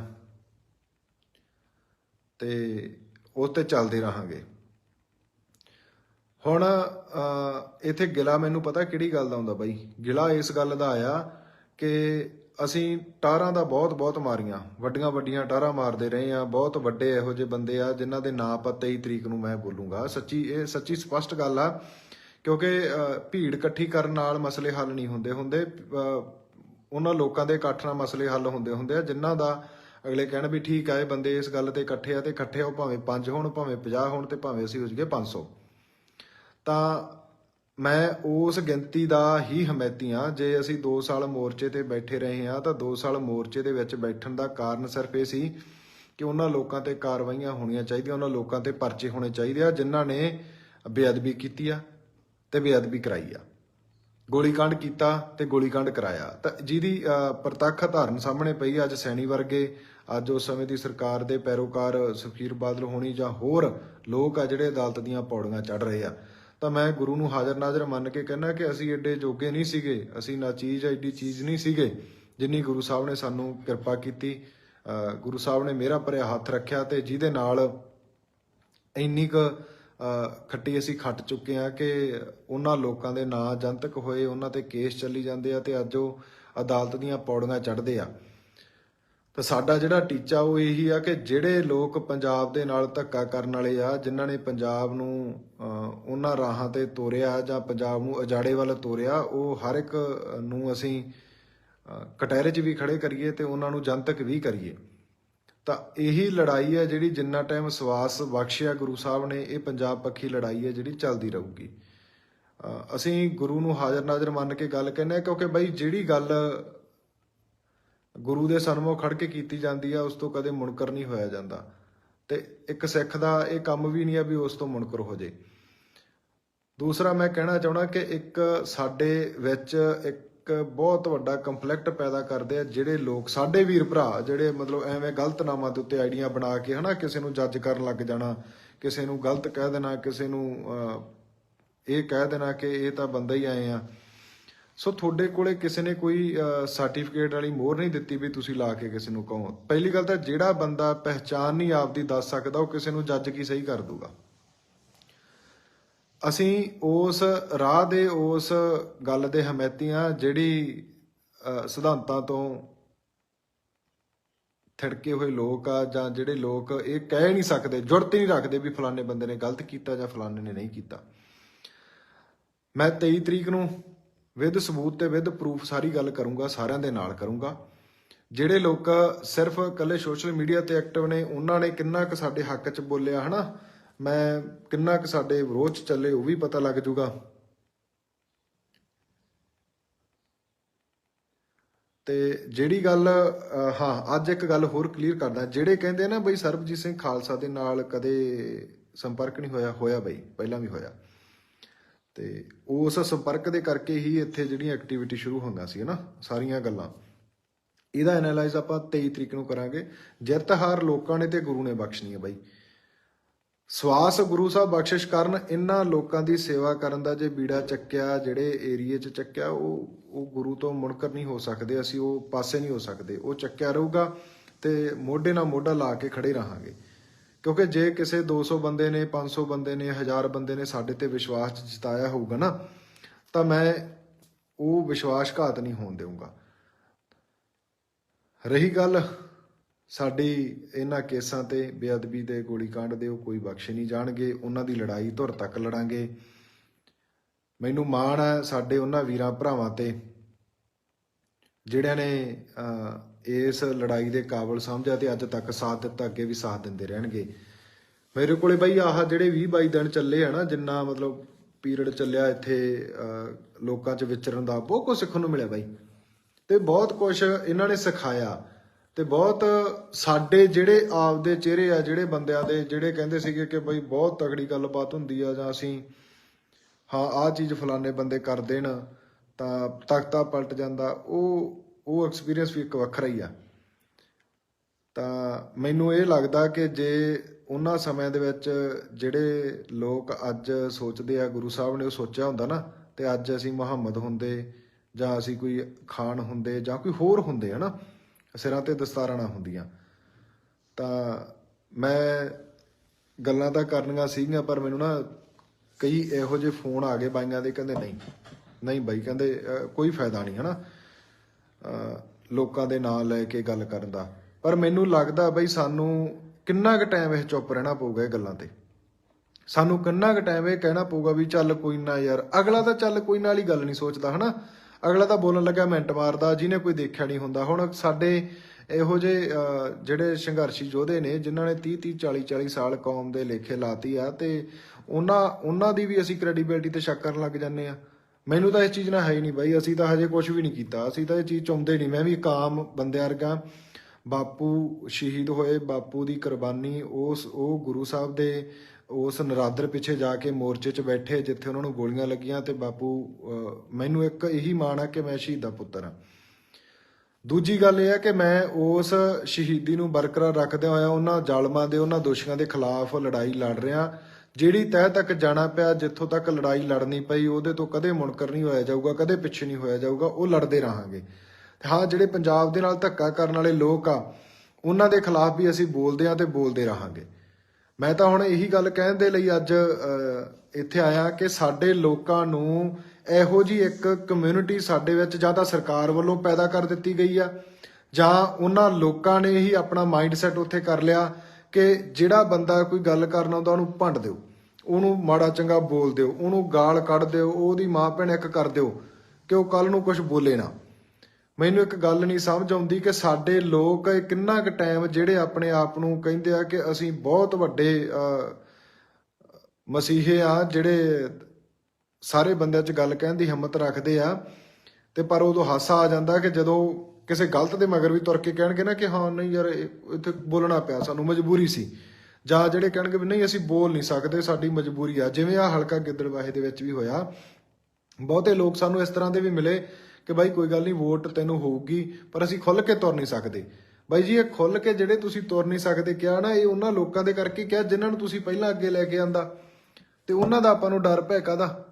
ਤੇ ਉਸ ਤੇ ਚੱਲਦੇ ਰਹਾਂਗੇ। ਹੁਣ ਅ, ਇੱਥੇ ਗਿਲਾ ਮੈਨੂੰ ਪਤਾ ਕਿਹੜੀ ਗੱਲ ਦਾ ਹੁੰਦਾ ਬਾਈ? ਗਿਲਾ ਇਸ ਗੱਲ ਦਾ ਆਇਆ ਕਿ ਅਸੀਂ ਟਾਰਾਂ ਦਾ ਬਹੁਤ ਬਹੁਤ ਮਾਰੀਆਂ। ਵੱਡੀਆਂ ਵੱਡੀਆਂ ਟਾਰਾਂ ਮਾਰਦੇ ਰਹੇ ਆ ਬਹੁਤ ਵੱਡੇ ਇਹੋ ਜਿਹੇ ਬੰਦੇ ਆ, ਜਿਨ੍ਹਾਂ ਦੇ ਨਾਂ ਆਪਾਂ 23 ਤਰੀਕ ਨੂੰ ਮੈਂ ਬੋਲੂੰਗਾ। ਸੱਚੀ, ਇਹ ਸੱਚੀ ਸਪਸ਼ਟ ਗੱਲ ਆ, ਕਿਉਂਕਿ ਭੀੜ ਇਕੱਠੀ ਕਰਨ ਨਾਲ ਮਸਲੇ ਹੱਲ ਨਹੀਂ ਹੁੰਦੇ ਹੁੰਦੇ। ਉਹਨਾਂ ਲੋਕਾਂ ਦੇ ਇਕੱਠ ਨਾਲ ਮਸਲੇ ਹੱਲ ਹੁੰਦੇ ਹੁੰਦੇ ਆ, ਜਿਨ੍ਹਾਂ ਦਾ ਅਗਲੇ ਕਹਿਣ ਵੀ ਠੀਕ ਆ, ਇਹ ਬੰਦੇ ਇਸ ਗੱਲ ਤੇ ਇਕੱਠੇ ਆ, ਤੇ ਇਕੱਠੇ ਹੋ ਭਾਵੇਂ 5 ਹੋਣ, ਭਾਵੇਂ 50 ਹੋਣ, ਤੇ ਭਾਵੇਂ ਅਸੀਂ ਹੋ ਜਾਈਏ 500 ਤਾਂ ਮੈਂ ਉਸ ਗਿਣਤੀ ਦਾ ਹੀ ਹਮਾਇਤੀ ਹਾਂ। ਜੇ ਅਸੀਂ 2 ਸਾਲ ਮੋਰਚੇ ਤੇ ਬੈਠੇ ਰਹੇ ਹਾਂ, ਤਾਂ 2 ਸਾਲ ਮੋਰਚੇ ਦੇ ਵਿੱਚ ਬੈਠਣ ਦਾ ਕਾਰਨ ਸਿਰਫ ਇਹ ਸੀ ਕਿ ਉਹਨਾਂ ਲੋਕਾਂ ਤੇ ਕਾਰਵਾਈਆਂ ਹੋਣੀਆਂ ਚਾਹੀਦੀਆਂ, ਉਹਨਾਂ ਲੋਕਾਂ ਤੇ ਪਰਚੇ ਹੋਣੇ ਚਾਹੀਦੇ ਆ, ਜਿਨ੍ਹਾਂ ਨੇ ਬੇਅਦਬੀ ਕੀਤੀ ਆ ਤੇ ਬੇਅਦਬੀ ਕਰਾਈ ਆ। ਗੋਲੀकांड ਕੀਤਾ ਤੇ ਗੋਲੀकांड ਕਰਾਇਆ। ਤਾਂ ਜਿਹਦੀ ਪ੍ਰਤੱਖ ਧਾਰਨ ਸਾਹਮਣੇ ਪਈ ਅੱਜ ਸੈਣੀ ਵਰਗੇ, ਅੱਜ ਉਸ ਸਮੇਂ ਦੀ ਸਰਕਾਰ ਦੇ ਪੈਰੋਕਾਰ ਸੁਖੀਰ ਬਾਦਲ ਹੋਣੀ ਜਾਂ ਹੋਰ ਲੋਕ ਆ ਜਿਹੜੇ ਅਦਾਲਤ ਦੀਆਂ ਪੌੜੀਆਂ ਚੜ ਰਹੇ ਆ। ਤਾਂ ਮੈਂ ਗੁਰੂ ਨੂੰ ਹਾਜ਼ਰ ਨਾਜ਼ਰ ਮੰਨ ਕੇ ਕਹਿੰਦਾ ਕਿ ਅਸੀਂ ਐਡੇ ਜੋਗੇ ਨਹੀਂ ਸੀਗੇ, ਅਸੀਂ ਨਾ ਚੀਜ਼ ਐਡੀ ਚੀਜ਼ ਨਹੀਂ ਸੀਗੇ, ਜਿੰਨੀ ਗੁਰੂ ਸਾਹਿਬ ਨੇ ਸਾਨੂੰ ਕਿਰਪਾ ਕੀਤੀ। ਗੁਰੂ ਸਾਹਿਬ ਨੇ ਮੇਰਾ ਭਰਿਆ ਹੱਥ ਰੱਖਿਆ ਤੇ ਜਿਹਦੇ ਨਾਲ ਇੰਨੀ ਕੁ ਖੱਟੀ ਅਸੀਂ ਖੱਟ ਚੁੱਕੇ ਆ ਕਿ ਉਹਨਾਂ ਲੋਕਾਂ ਦੇ ਨਾਂ ਜਨਤਕ ਹੋਏ, ਉਹਨਾਂ ਤੇ ਕੇਸ ਚੱਲੀ ਜਾਂਦੇ ਆ ਤੇ ਅੱਜ ਉਹ ਅਦਾਲਤ ਦੀਆਂ ਪੌੜੀਆਂ ਚੜ੍ਹਦੇ ਆ। ਤਾਂ ਸਾਡਾ ਜਿਹੜਾ ਟੀਚਾ ਉਹ ਇਹੀ ਆ ਕਿ ਜਿਹੜੇ ਲੋਕ ਪੰਜਾਬ ਦੇ ਨਾਲ ਧੱਕਾ ਕਰਨ ਵਾਲੇ ਆ, ਜਿਨ੍ਹਾਂ ਨੇ ਪੰਜਾਬ ਨੂੰ ਉਹਨਾਂ ਰਾਹਾਂ ਤੇ ਤੋਰਿਆ ਜਾਂ ਪੰਜਾਬ ਨੂੰ ਅਜਾੜੇ ਵੱਲ ਤੋਰਿਆ, ਉਹ ਹਰ ਇੱਕ ਨੂੰ ਅਸੀਂ ਕਟਹਿਰੇ 'ਚ ਵੀ ਖੜੇ ਕਰੀਏ ਤੇ ਉਹਨਾਂ ਨੂੰ ਜਨਤਕ ਵੀ ਕਰੀਏ। ਤਾਂ ਇਹੀ ਲੜਾਈ ਹੈ ਜਿਹੜੀ ਜਿੰਨਾ ਟਾਈਮ ਸਵਾਸ ਬਖਸ਼ਿਆ ਗੁਰੂ ਸਾਹਿਬ ਨੇ, ਇਹ ਪੰਜਾਬ ਪੱਖੀ ਲੜਾਈ ਹੈ ਜਿਹੜੀ ਚੱਲਦੀ ਰਹੂਗੀ। ਅਸੀਂ ਗੁਰੂ ਨੂੰ ਹਾਜ਼ਰ ਨਾਜ਼ਰ ਮੰਨ ਕੇ ਗੱਲ ਕਹਿੰਦੇ ਆ ਕਿਉਂਕਿ ਬਈ ਜਿਹੜੀ ਗੱਲ ਗੁਰੂ ਦੇ ਸਨਮੁਖ ਖੜ ਕੇ ਕੀਤੀ ਜਾਂਦੀ ਆ ਉਸ ਤੋਂ ਕਦੇ ਮੁਨਕਰ ਨਹੀਂ ਹੋਇਆ ਜਾਂਦਾ। ਤੇ ਇੱਕ ਸਿੱਖ ਦਾ ਇਹ ਕੰਮ ਵੀ ਨਹੀਂ ਆ ਵੀ ਉਸ ਤੋਂ ਮੁਨਕਰ ਹੋ ਜੇ। ਦੂਸਰਾ ਮੈਂ ਕਹਿਣਾ ਚਾਹਣਾ ਕਿ ਇੱਕ ਸਾਡੇ ਵਿੱਚ ਇੱਕ ਬਹੁਤ ਵੱਡਾ ਕੰਫਲਿਕਟ ਪੈਦਾ ਕਰਦੇ ਆ ਜਿਹੜੇ ਲੋਕ ਸਾਡੇ ਵੀਰ ਭਰਾ ਜਿਹੜੇ ਮਤਲਬ ਐਵੇਂ ਗਲਤ ਨਾਮਾਂ ਦੇ ਉੱਤੇ ਆਈਡੀਆਂ ਬਣਾ ਕੇ ਹਨਾ ਕਿਸੇ ਨੂੰ ਜੱਜ ਕਰਨ ਲੱਗ ਜਾਣਾ ਕਿਸੇ ਨੂੰ ਗਲਤ ਕਹਿ ਦੇਣਾ ਕਿਸੇ ਨੂੰ ਅਹ, ਇਹ ਕਹਿ ਦੇਣਾ ਕਿ ਇਹ ਤਾਂ ਬੰਦਾ ਹੀ ਆਏ ਆ। ਸੋ ਤੁਹਾਡੇ ਕੋਲੇ ਕਿਸੇ ਨੇ ਕੋਈ ਸਰਟੀਫਿਕੇਟ ਵਾਲੀ ਮੋਹਰ ਨਹੀਂ ਦਿੱਤੀ ਵੀ ਤੁਸੀਂ ਲਾ ਕੇ ਕਿਸੇ ਨੂੰ ਕਹੋ? ਪਹਿਲੀ ਗੱਲ ਤਾਂ ਜਿਹੜਾ ਬੰਦਾ ਪਹਿਚਾਨ ਨਹੀਂ ਆਪਦੀ ਦੱਸ ਸਕਦਾ ਉਹ ਕਿਸੇ ਨੂੰ ਜੱਜ ਕੀ ਸਹੀ ਕਰ ਦੂਗਾ? ਅਸੀਂ ਉਸ ਰਾਹ ਦੇ ਉਸ ਗੱਲ ਦੇ ਹਮੈਤੀਆਂ ਜਿਹੜੀ ਅਹ, ਸਿਧਾਂਤਾਂ ਤੋਂ ਥੜਕੇ ਹੋਏ ਲੋਕ ਆ ਜਾਂ ਜਿਹੜੇ ਲੋਕ ਇਹ ਕਹਿ ਨਹੀਂ ਸਕਦੇ ਜੁੜਤ ਨਹੀਂ ਰੱਖਦੇ ਵੀ ਫਲਾਣੇ ਬੰਦੇ ਨੇ ਗਲਤ ਕੀਤਾ ਜਾਂ ਫਲਾਣੇ ਨੇ ਨਹੀਂ ਕੀਤਾ। ਮੈਂ 23 ਤਰੀਕ ਨੂੰ ਵਿਦ ਸਬੂਤ ਤੇ ਵਿਦ ਪ੍ਰੂਫ ਸਾਰੀ ਗੱਲ ਕਰੂੰਗਾ, ਸਾਰਿਆਂ ਦੇ ਨਾਲ ਕਰੂੰਗਾ। ਜਿਹੜੇ ਲੋਕ ਸਿਰਫ ਕੱਲੇ ਸੋਸ਼ਲ ਮੀਡੀਆ ਤੇ ਐਕਟਿਵ ਨੇ, ਉਹਨਾਂ ਨੇ ਕਿੰਨਾ ਕੁ ਸਾਡੇ ਹੱਕ 'ਚ ਬੋਲਿਆ, ਹਨਾ? ਮੈਂ ਕਿੰਨਾ ਕੁ ਸਾਡੇ ਵਿਰੋਧ 'ਚ ਚੱਲੇ, ਉਹ ਵੀ ਪਤਾ ਲੱਗ ਜੂਗਾ। ਤੇ ਜਿਹੜੀ ਗੱਲ ਹਾਂ, ਅੱਜ ਇੱਕ ਗੱਲ ਹੋਰ ਕਲੀਅਰ ਕਰਦਾ। ਜਿਹੜੇ ਕਹਿੰਦੇ ਨਾ ਬਈ ਸਰਬਜੀਤ ਸਿੰਘ ਖਾਲਸਾ ਦੇ ਨਾਲ ਕਦੇ ਸੰਪਰਕ ਨਹੀਂ ਹੋਇਆ ਹੋਇਆ ਬਈ, ਪਹਿਲਾਂ ਵੀ ਹੋਇਆ। ਤੇ ਉਸ ਸੰਪਰਕ ਦੇ ਕਰਕੇ ਹੀ ਇੱਥੇ ਜਿਹੜੀਆਂ ਐਕਟੀਵਿਟੀ ਸ਼ੁਰੂ ਹੁੰਦਾ ਸੀ ਨਾ, ਸਾਰੀਆਂ ਗੱਲਾਂ। ਇਹਦਾ ਐਨਾਲਾਈਜ਼ ਆਪਾਂ 23 ਤਰੀਕ ਨੂੰ ਕਰਾਂਗੇ। ਜਿੱਤ ਹਾਰ ਲੋਕਾਂ ਨੇ ਤੇ ਗੁਰੂ ਨੇ ਬਖਸ਼ਣੀ ਹੈ ਬਾਈ। ਸਵਾਸ ਗੁਰੂ ਸਾਹਿਬ ਬਖਸ਼ਿਸ਼ ਕਰਨ, ਇਹਨਾਂ ਲੋਕਾਂ ਦੀ ਸੇਵਾ ਕਰਨ ਦਾ ਜੇ ਬੀੜਾ ਚੱਕਿਆ, ਜਿਹੜੇ ਏਰੀਏ 'ਚ ਚੱਕਿਆ, ਉਹ ਉਹ ਗੁਰੂ ਤੋਂ ਮੁਨਕਰ ਨਹੀਂ ਹੋ ਸਕਦੇ, ਅਸੀਂ ਉਹ ਪਾਸੇ ਨਹੀਂ ਹੋ ਸਕਦੇ। ਉਹ ਚੱਕਿਆ ਰਹੂਗਾ ਤੇ ਮੋਢੇ ਨਾਲ ਮੋਢਾ ਲਾ ਕੇ ਖੜੇ ਰਹਾਂਗੇ। ਕਿਉਂਕਿ ਜੇ ਕਿਸੇ 200 ਬੰਦੇ ਨੇ 500 ਬੰਦੇ ਨੇ 1000 ਬੰਦੇ ਨੇ ਸਾਡੇ ਤੇ ਵਿਸ਼ਵਾਸ ਜਿਤਾਇਆ ਹੋਊਗਾ ਨਾ, ਤਾਂ ਮੈਂ ਉਹ ਵਿਸ਼ਵਾਸਘਾਤ ਨਹੀਂ ਹੋਣ ਦੇਵਾਂਗਾ ਰਹੀ ਗੱਲ, ਸਾਡੀ ਇਹਨਾਂ ਕੇਸਾਂ ਤੇ ਬੇਅਦਬੀ ਦੇ ਗੋਲੀकांड ਦੇ, ਉਹ ਕੋਈ ਬਖਸ਼ੇ ਨਹੀਂ ਜਾਣਗੇ, ਉਹਨਾਂ ਦੀ ਲੜਾਈ ਧੁਰ ਤੱਕ ਲੜਾਂਗੇ। ਮੈਨੂੰ ਮਾਣ ਹੈ ਸਾਡੇ ਉਹਨਾਂ ਵੀਰਾਂ ਭਰਾਵਾਂ ਤੇ, ਜਿਹੜਿਆਂ ਨੇ ਇਸ ਲੜਾਈ ਦੇ ਕਾਬਲ ਸਮਝਿਆ ਤੇ ਅੱਜ ਤੱਕ ਸਾਥ ਦਿੱਤਾ, ਅੱਗੇ ਵੀ ਸਾਥ ਦਿੰਦੇ ਰਹਿਣਗੇ। ਮੇਰੇ ਕੋਲੇ ਬਈ ਆਹ ਜਿਹੜੇ 20 22 ਦਿਨ ਚੱਲੇ ਆ ਨਾ, ਜਿੰਨਾ ਮਤਲਬ ਪੀਰੀਅਡ ਚੱਲਿਆ ਇੱਥੇ ਲੋਕਾਂ 'ਚ ਵਿਚਰਨ ਦਾ, ਬਹੁਤ ਕੁਝ ਸਿੱਖਣ ਨੂੰ ਮਿਲਿਆ ਬਾਈ। ਤੇ ਬਹੁਤ ਕੁਝ ਇਹਨਾਂ ਨੇ ਸਿਖਾਇਆ। ਤੇ ਬਹੁਤ ਸਾਡੇ ਜਿਹੜੇ ਆਪਦੇ ਚਿਹਰੇ ਆ, ਜਿਹੜੇ ਬੰਦਿਆਂ ਦੇ, ਜਿਹੜੇ ਕਹਿੰਦੇ ਸੀਗੇ ਕਿ ਬਈ ਬਹੁਤ ਤਗੜੀ ਗੱਲਬਾਤ ਹੁੰਦੀ ਆ, ਜਾਂ ਅਸੀਂ, ਹਾਂ, ਆਹ ਚੀਜ਼ ਫਲਾਣੇ ਬੰਦੇ ਕਰ ਦੇਣ, ਤਾਂ ਤਖਤਾ ਪਲਟ ਜਾਂਦਾ, ਉਹ ਉਹ ਐਕਸਪੀਰੀਅੰਸ ਵੀ ਇੱਕ ਵੱਖਰਾ ਹੀ ਆ। ਤਾਂ ਮੈਨੂੰ ਇਹ ਲੱਗਦਾ ਕਿ ਜੇ ਉਹਨਾਂ ਸਮਿਆਂ ਦੇ ਵਿੱਚ ਜਿਹੜੇ ਲੋਕ ਅੱਜ ਸੋਚਦੇ ਆ ਗੁਰੂ ਸਾਹਿਬ ਨੇ ਉਹ ਸੋਚਿਆ ਹੁੰਦਾ ਨਾ ਤੇ ਅੱਜ ਅਸੀਂ ਮੁਹੰਮਦ ਹੁੰਦੇ ਜਾਂ ਅਸੀਂ ਕੋਈ ਖਾਨ ਹੁੰਦੇ ਜਾਂ ਕੋਈ ਹੋਰ ਹੁੰਦੇ ਹਨਾ ਸਿਰਾਂ ਤੇ ਦਸਤਾਰਾਂ ਨਾ ਹੁੰਦੀਆਂ। ਤਾਂ ਮੈਂ ਗੱਲਾਂ ਤਾਂ ਕਰਨੀਆਂ ਸੀਗੀਆਂ ਪਰ ਮੈਨੂੰ ਨਾ ਕਈ ਇਹੋ ਜਿਹੇ ਫੋਨ ਆ ਗਏ ਬਾਈਆਂ ਦੇ ਕਹਿੰਦੇ ਨਹੀਂ ਨਹੀਂ ਬਾਈ ਕਹਿੰਦੇ ਕੋਈ ਫਾਇਦਾ ਨਹੀਂ ਹਨਾ। ਅਹ, ਲੋਕਾਂ ਦੇ ਨਾਂ ਲੈ ਕੇ ਗੱਲ ਕਰਨ ਦਾ। ਪਰ ਮੈਨੂੰ ਲੱਗਦਾ ਬਈ ਸਾਨੂੰ ਕਿੰਨਾ ਕੁ ਟਾਈਮ ਇਹ ਚੁੱਪ ਰਹਿਣਾ ਪਊਗਾ ਇਹ ਗੱਲਾਂ ਤੇ। ਸਾਨੂੰ ਕਿੰਨਾ ਕੁ ਟਾਈਮ ਇਹ ਕਹਿਣਾ ਪਊਗਾ ਵੀ ਚੱਲ ਕੋਈ ਨਾ ਯਾਰ, ਅਗਲਾ ਤਾਂ ਚੱਲ ਕੋਈ ਨਾਲ ਹੀ ਗੱਲ ਨਹੀਂ ਸੋਚਦਾ, ਹਨਾ? ਅਗਲਾ ਤਾਂ ਬੋਲਣ ਲੱਗਾ ਮਿੰਟ ਮਾਰਦਾ, ਜਿਹਨੇ ਕੋਈ ਦੇਖਿਆ ਨਹੀਂ ਹੁੰਦਾ। ਹੁਣ ਸਾਡੇ ਇਹੋ ਜਿਹੇ ਜਿਹੜੇ ਸੰਘਰਸ਼ੀ ਯੋਧੇ ਨੇ, ਜਿਨ੍ਹਾਂ ਨੇ 30 30 40 40 ਸਾਲ ਕੌਮ ਦੇ ਲੇਖੇ ਲਾਤੀ ਆ, ਤੇ ਉਹਨਾਂ ਉਹਨਾਂ ਦੀ ਵੀ ਅਸੀਂ ਕ੍ਰੈਡੀਬਿਲਟੀ ਤੇ ਸ਼ੱਕ ਕਰਨ ਲੱਗ ਜਾਂਦੇ ਆ। ਮੈਨੂੰ ਤਾਂ ਇਸ ਚੀਜ਼ ਨਾਲ ਹੈ ਹੀ ਨਹੀਂ ਬਾਈ ਅਸੀਂ ਤਾਂ ਹਜੇ ਕੁਝ ਵੀ ਨਹੀਂ ਕੀਤਾ। ਅਸੀਂ ਤਾਂ ਇਹ ਚੀਜ਼ ਚਾਹੁੰਦੇ ਨਹੀਂ। ਮੈਂ ਵੀ ਇੱਕ ਆਮ ਬੰਦੇ ਵਰਗਾ। ਬਾਪੂ ਸ਼ਹੀਦ ਹੋਏ ਬਾਪੂ ਦੀ ਕੁਰਬਾਨੀ ਉਸ ਉਹ ਗੁਰੂ ਸਾਹਿਬ ਦੇ ਉਸ ਨਰਾਦਰ ਪਿੱਛੇ ਜਾ ਕੇ ਮੋਰਚੇ 'ਚ ਬੈਠੇ ਜਿੱਥੇ ਉਹਨਾਂ ਨੂੰ ਗੋਲੀਆਂ ਲੱਗੀਆਂ ਤੇ ਬਾਪੂ ਅਹ, ਮੈਨੂੰ ਇੱਕ ਇਹੀ ਮਾਣ ਆ ਕਿ ਮੈਂ ਸ਼ਹੀਦ ਦਾ ਪੁੱਤਰ ਹਾਂ। ਦੂਜੀ ਗੱਲ ਇਹ ਹੈ ਕਿ ਮੈਂ ਉਸ ਸ਼ਹੀਦੀ ਨੂੰ ਬਰਕਰਾਰ ਰੱਖਦੇ ਹੋਇਆ ਉਹਨਾਂ ਜ਼ਾਲਮਾਂ ਦੇ ਉਹਨਾਂ ਦੋਸ਼ੀਆਂ ਦੇ ਖਿਲਾਫ ਲੜਾਈ ਲੜ ਰਿਹਾ। ਜਿਹੜੀ ਤਹਿ ਤੱਕ ਜਾਣਾ ਪਿਆ, ਜਿੱਥੋਂ ਤੱਕ ਲੜਾਈ ਲੜਨੀ ਪਈ, ਉਹਦੇ ਤੋਂ ਕਦੇ ਮੁਨਕਰ ਨਹੀਂ ਹੋਇਆ ਜਾਊਗਾ, ਕਦੇ ਪਿੱਛੇ ਨਹੀਂ ਹੋਇਆ ਜਾਊਗਾ, ਉਹ ਲੜਦੇ ਰਹਾਂਗੇ। ਹਾਂ, ਜਿਹੜੇ ਪੰਜਾਬ ਦੇ ਨਾਲ ਧੱਕਾ ਕਰਨ ਵਾਲੇ ਲੋਕ ਆ, ਉਹਨਾਂ ਦੇ ਖਿਲਾਫ ਵੀ ਅਸੀਂ ਬੋਲਦੇ ਆ ਤੇ ਬੋਲਦੇ ਰਹਾਂਗੇ। ਮੈਂ ਤਾਂ ਹੁਣ ਇਹੀ ਗੱਲ ਕਹਿਣ ਦੇ ਲਈ ਅੱਜ ਇੱਥੇ ਆਇਆ ਕਿ ਸਾਡੇ ਲੋਕਾਂ ਨੂੰ ਇਹੋ ਜੀ ਇੱਕ ਕਮਿਊਨਿਟੀ ਸਾਡੇ ਵਿੱਚ ਜਾਂ ਤਾਂ ਸਰਕਾਰ ਵੱਲੋਂ ਪੈਦਾ ਕਰ ਦਿੱਤੀ ਗਈ ਆ, ਜਾਂ ਉਹਨਾਂ ਲੋਕਾਂ ਨੇ ਹੀ ਆਪਣਾ ਮਾਈਂਡ ਸੈਟ ਉੱਥੇ ਕਰ ਲਿਆ ਕਿ ਜਿਹੜਾ ਬੰਦਾ ਕੋਈ ਗੱਲ ਕਰਨਾ ਹੁੰਦਾ ਉਹਨੂੰ ਭੰਡ ਦਿਓ। ਉਹਨੂੰ ਮਾੜਾ ਚੰਗਾ ਬੋਲ ਦਿਓ। ਉਹਨੂੰ ਗਾਲ ਕੱਢ ਦਿਓ। ਉਹਦੀ ਮਾਂ ਭੈਣ ਇੱਕ ਕਰ ਦਿਓ ਕਿ ਉਹ ਕੱਲ ਨੂੰ ਕੁਝ ਬੋਲੇ ਨਾ। ਮੈਨੂੰ ਇੱਕ ਗੱਲ ਨਹੀਂ ਸਮਝ ਆਉਂਦੀ ਕਿ ਸਾਡੇ ਲੋਕ ਕਿੰਨਾ ਕੁ ਟਾਈਮ ਜਿਹੜੇ ਆਪਣੇ ਆਪ ਨੂੰ ਕਹਿੰਦੇ ਆ ਕਿ ਅਸੀਂ ਬਹੁਤ ਵੱਡੇ ਅਹ, ਮਸੀਹੇ ਆ ਜਿਹੜੇ ਸਾਰੇ ਬੰਦਿਆਂ 'ਚ ਗੱਲ ਕਹਿਣ ਦੀ ਹਿੰਮਤ ਰੱਖਦੇ ਆ ਤੇ ਪਰ ਉਦੋਂ ਹਾਸਾ ਆ ਜਾਂਦਾ ਕਿ ਜਦੋਂ ਕਿਸੇ ਗਲਤ ਦੇ ਮਗਰ ਵੀ ਤੁਰ ਕੇ ਕਹਿਣਗੇ ਨਾ ਕਿ ਹਾਂ, ਨਹੀਂ ਯਾਰ ਇੱਥੇ ਬੋਲਣਾ ਪਿਆ, ਸਾਨੂੰ ਮਜਬੂਰੀ ਸੀ। ਜਾਂ ਜਿਹੜੇ ਕਹਿਣਗੇ ਵੀ, ਨਹੀਂ, ਅਸੀਂ ਬੋਲ ਨਹੀਂ ਸਕਦੇ, ਸਾਡੀ ਮਜਬੂਰੀ ਆ। ਜਿਵੇਂ ਆ ਹਲਕਾ ਗਿੱਦੜਵਾਹੇ ਦੇ ਵਿੱਚ ਵੀ ਹੋਇਆ, ਬਹੁਤੇ ਲੋਕ ਸਾਨੂੰ ਇਸ ਤਰ੍ਹਾਂ ਦੇ ਵੀ ਮਿਲੇ ਕਿ ਬਾਈ, ਕੋਈ ਗੱਲ ਨਹੀਂ, ਵੋਟ ਤੈਨੂੰ ਹੋਊਗੀ, ਪਰ ਅਸੀਂ ਖੁੱਲ ਕੇ ਤੁਰ ਨਹੀਂ ਸਕਦੇ। ਬਾਈ ਜੀ, ਇਹ ਖੁੱਲ ਕੇ ਜਿਹੜੇ ਤੁਸੀਂ ਤੁਰ ਨਹੀਂ ਸਕਦੇ, ਕਿਹਾ ਨਾ, ਇਹ ਉਹਨਾਂ ਲੋਕਾਂ ਦੇ ਕਰਕੇ ਕਿਹਾ ਜਿਨ੍ਹਾਂ ਨੂੰ ਤੁਸੀਂ ਪਹਿਲਾਂ ਅੱਗੇ ਲੈ ਕੇ ਆਂਦਾ। ਤੇ ਉਹਨਾਂ ਦਾ ਆਪਾਂ ਨੂੰ ਡਰ ਭੈ ਕਾਦਾ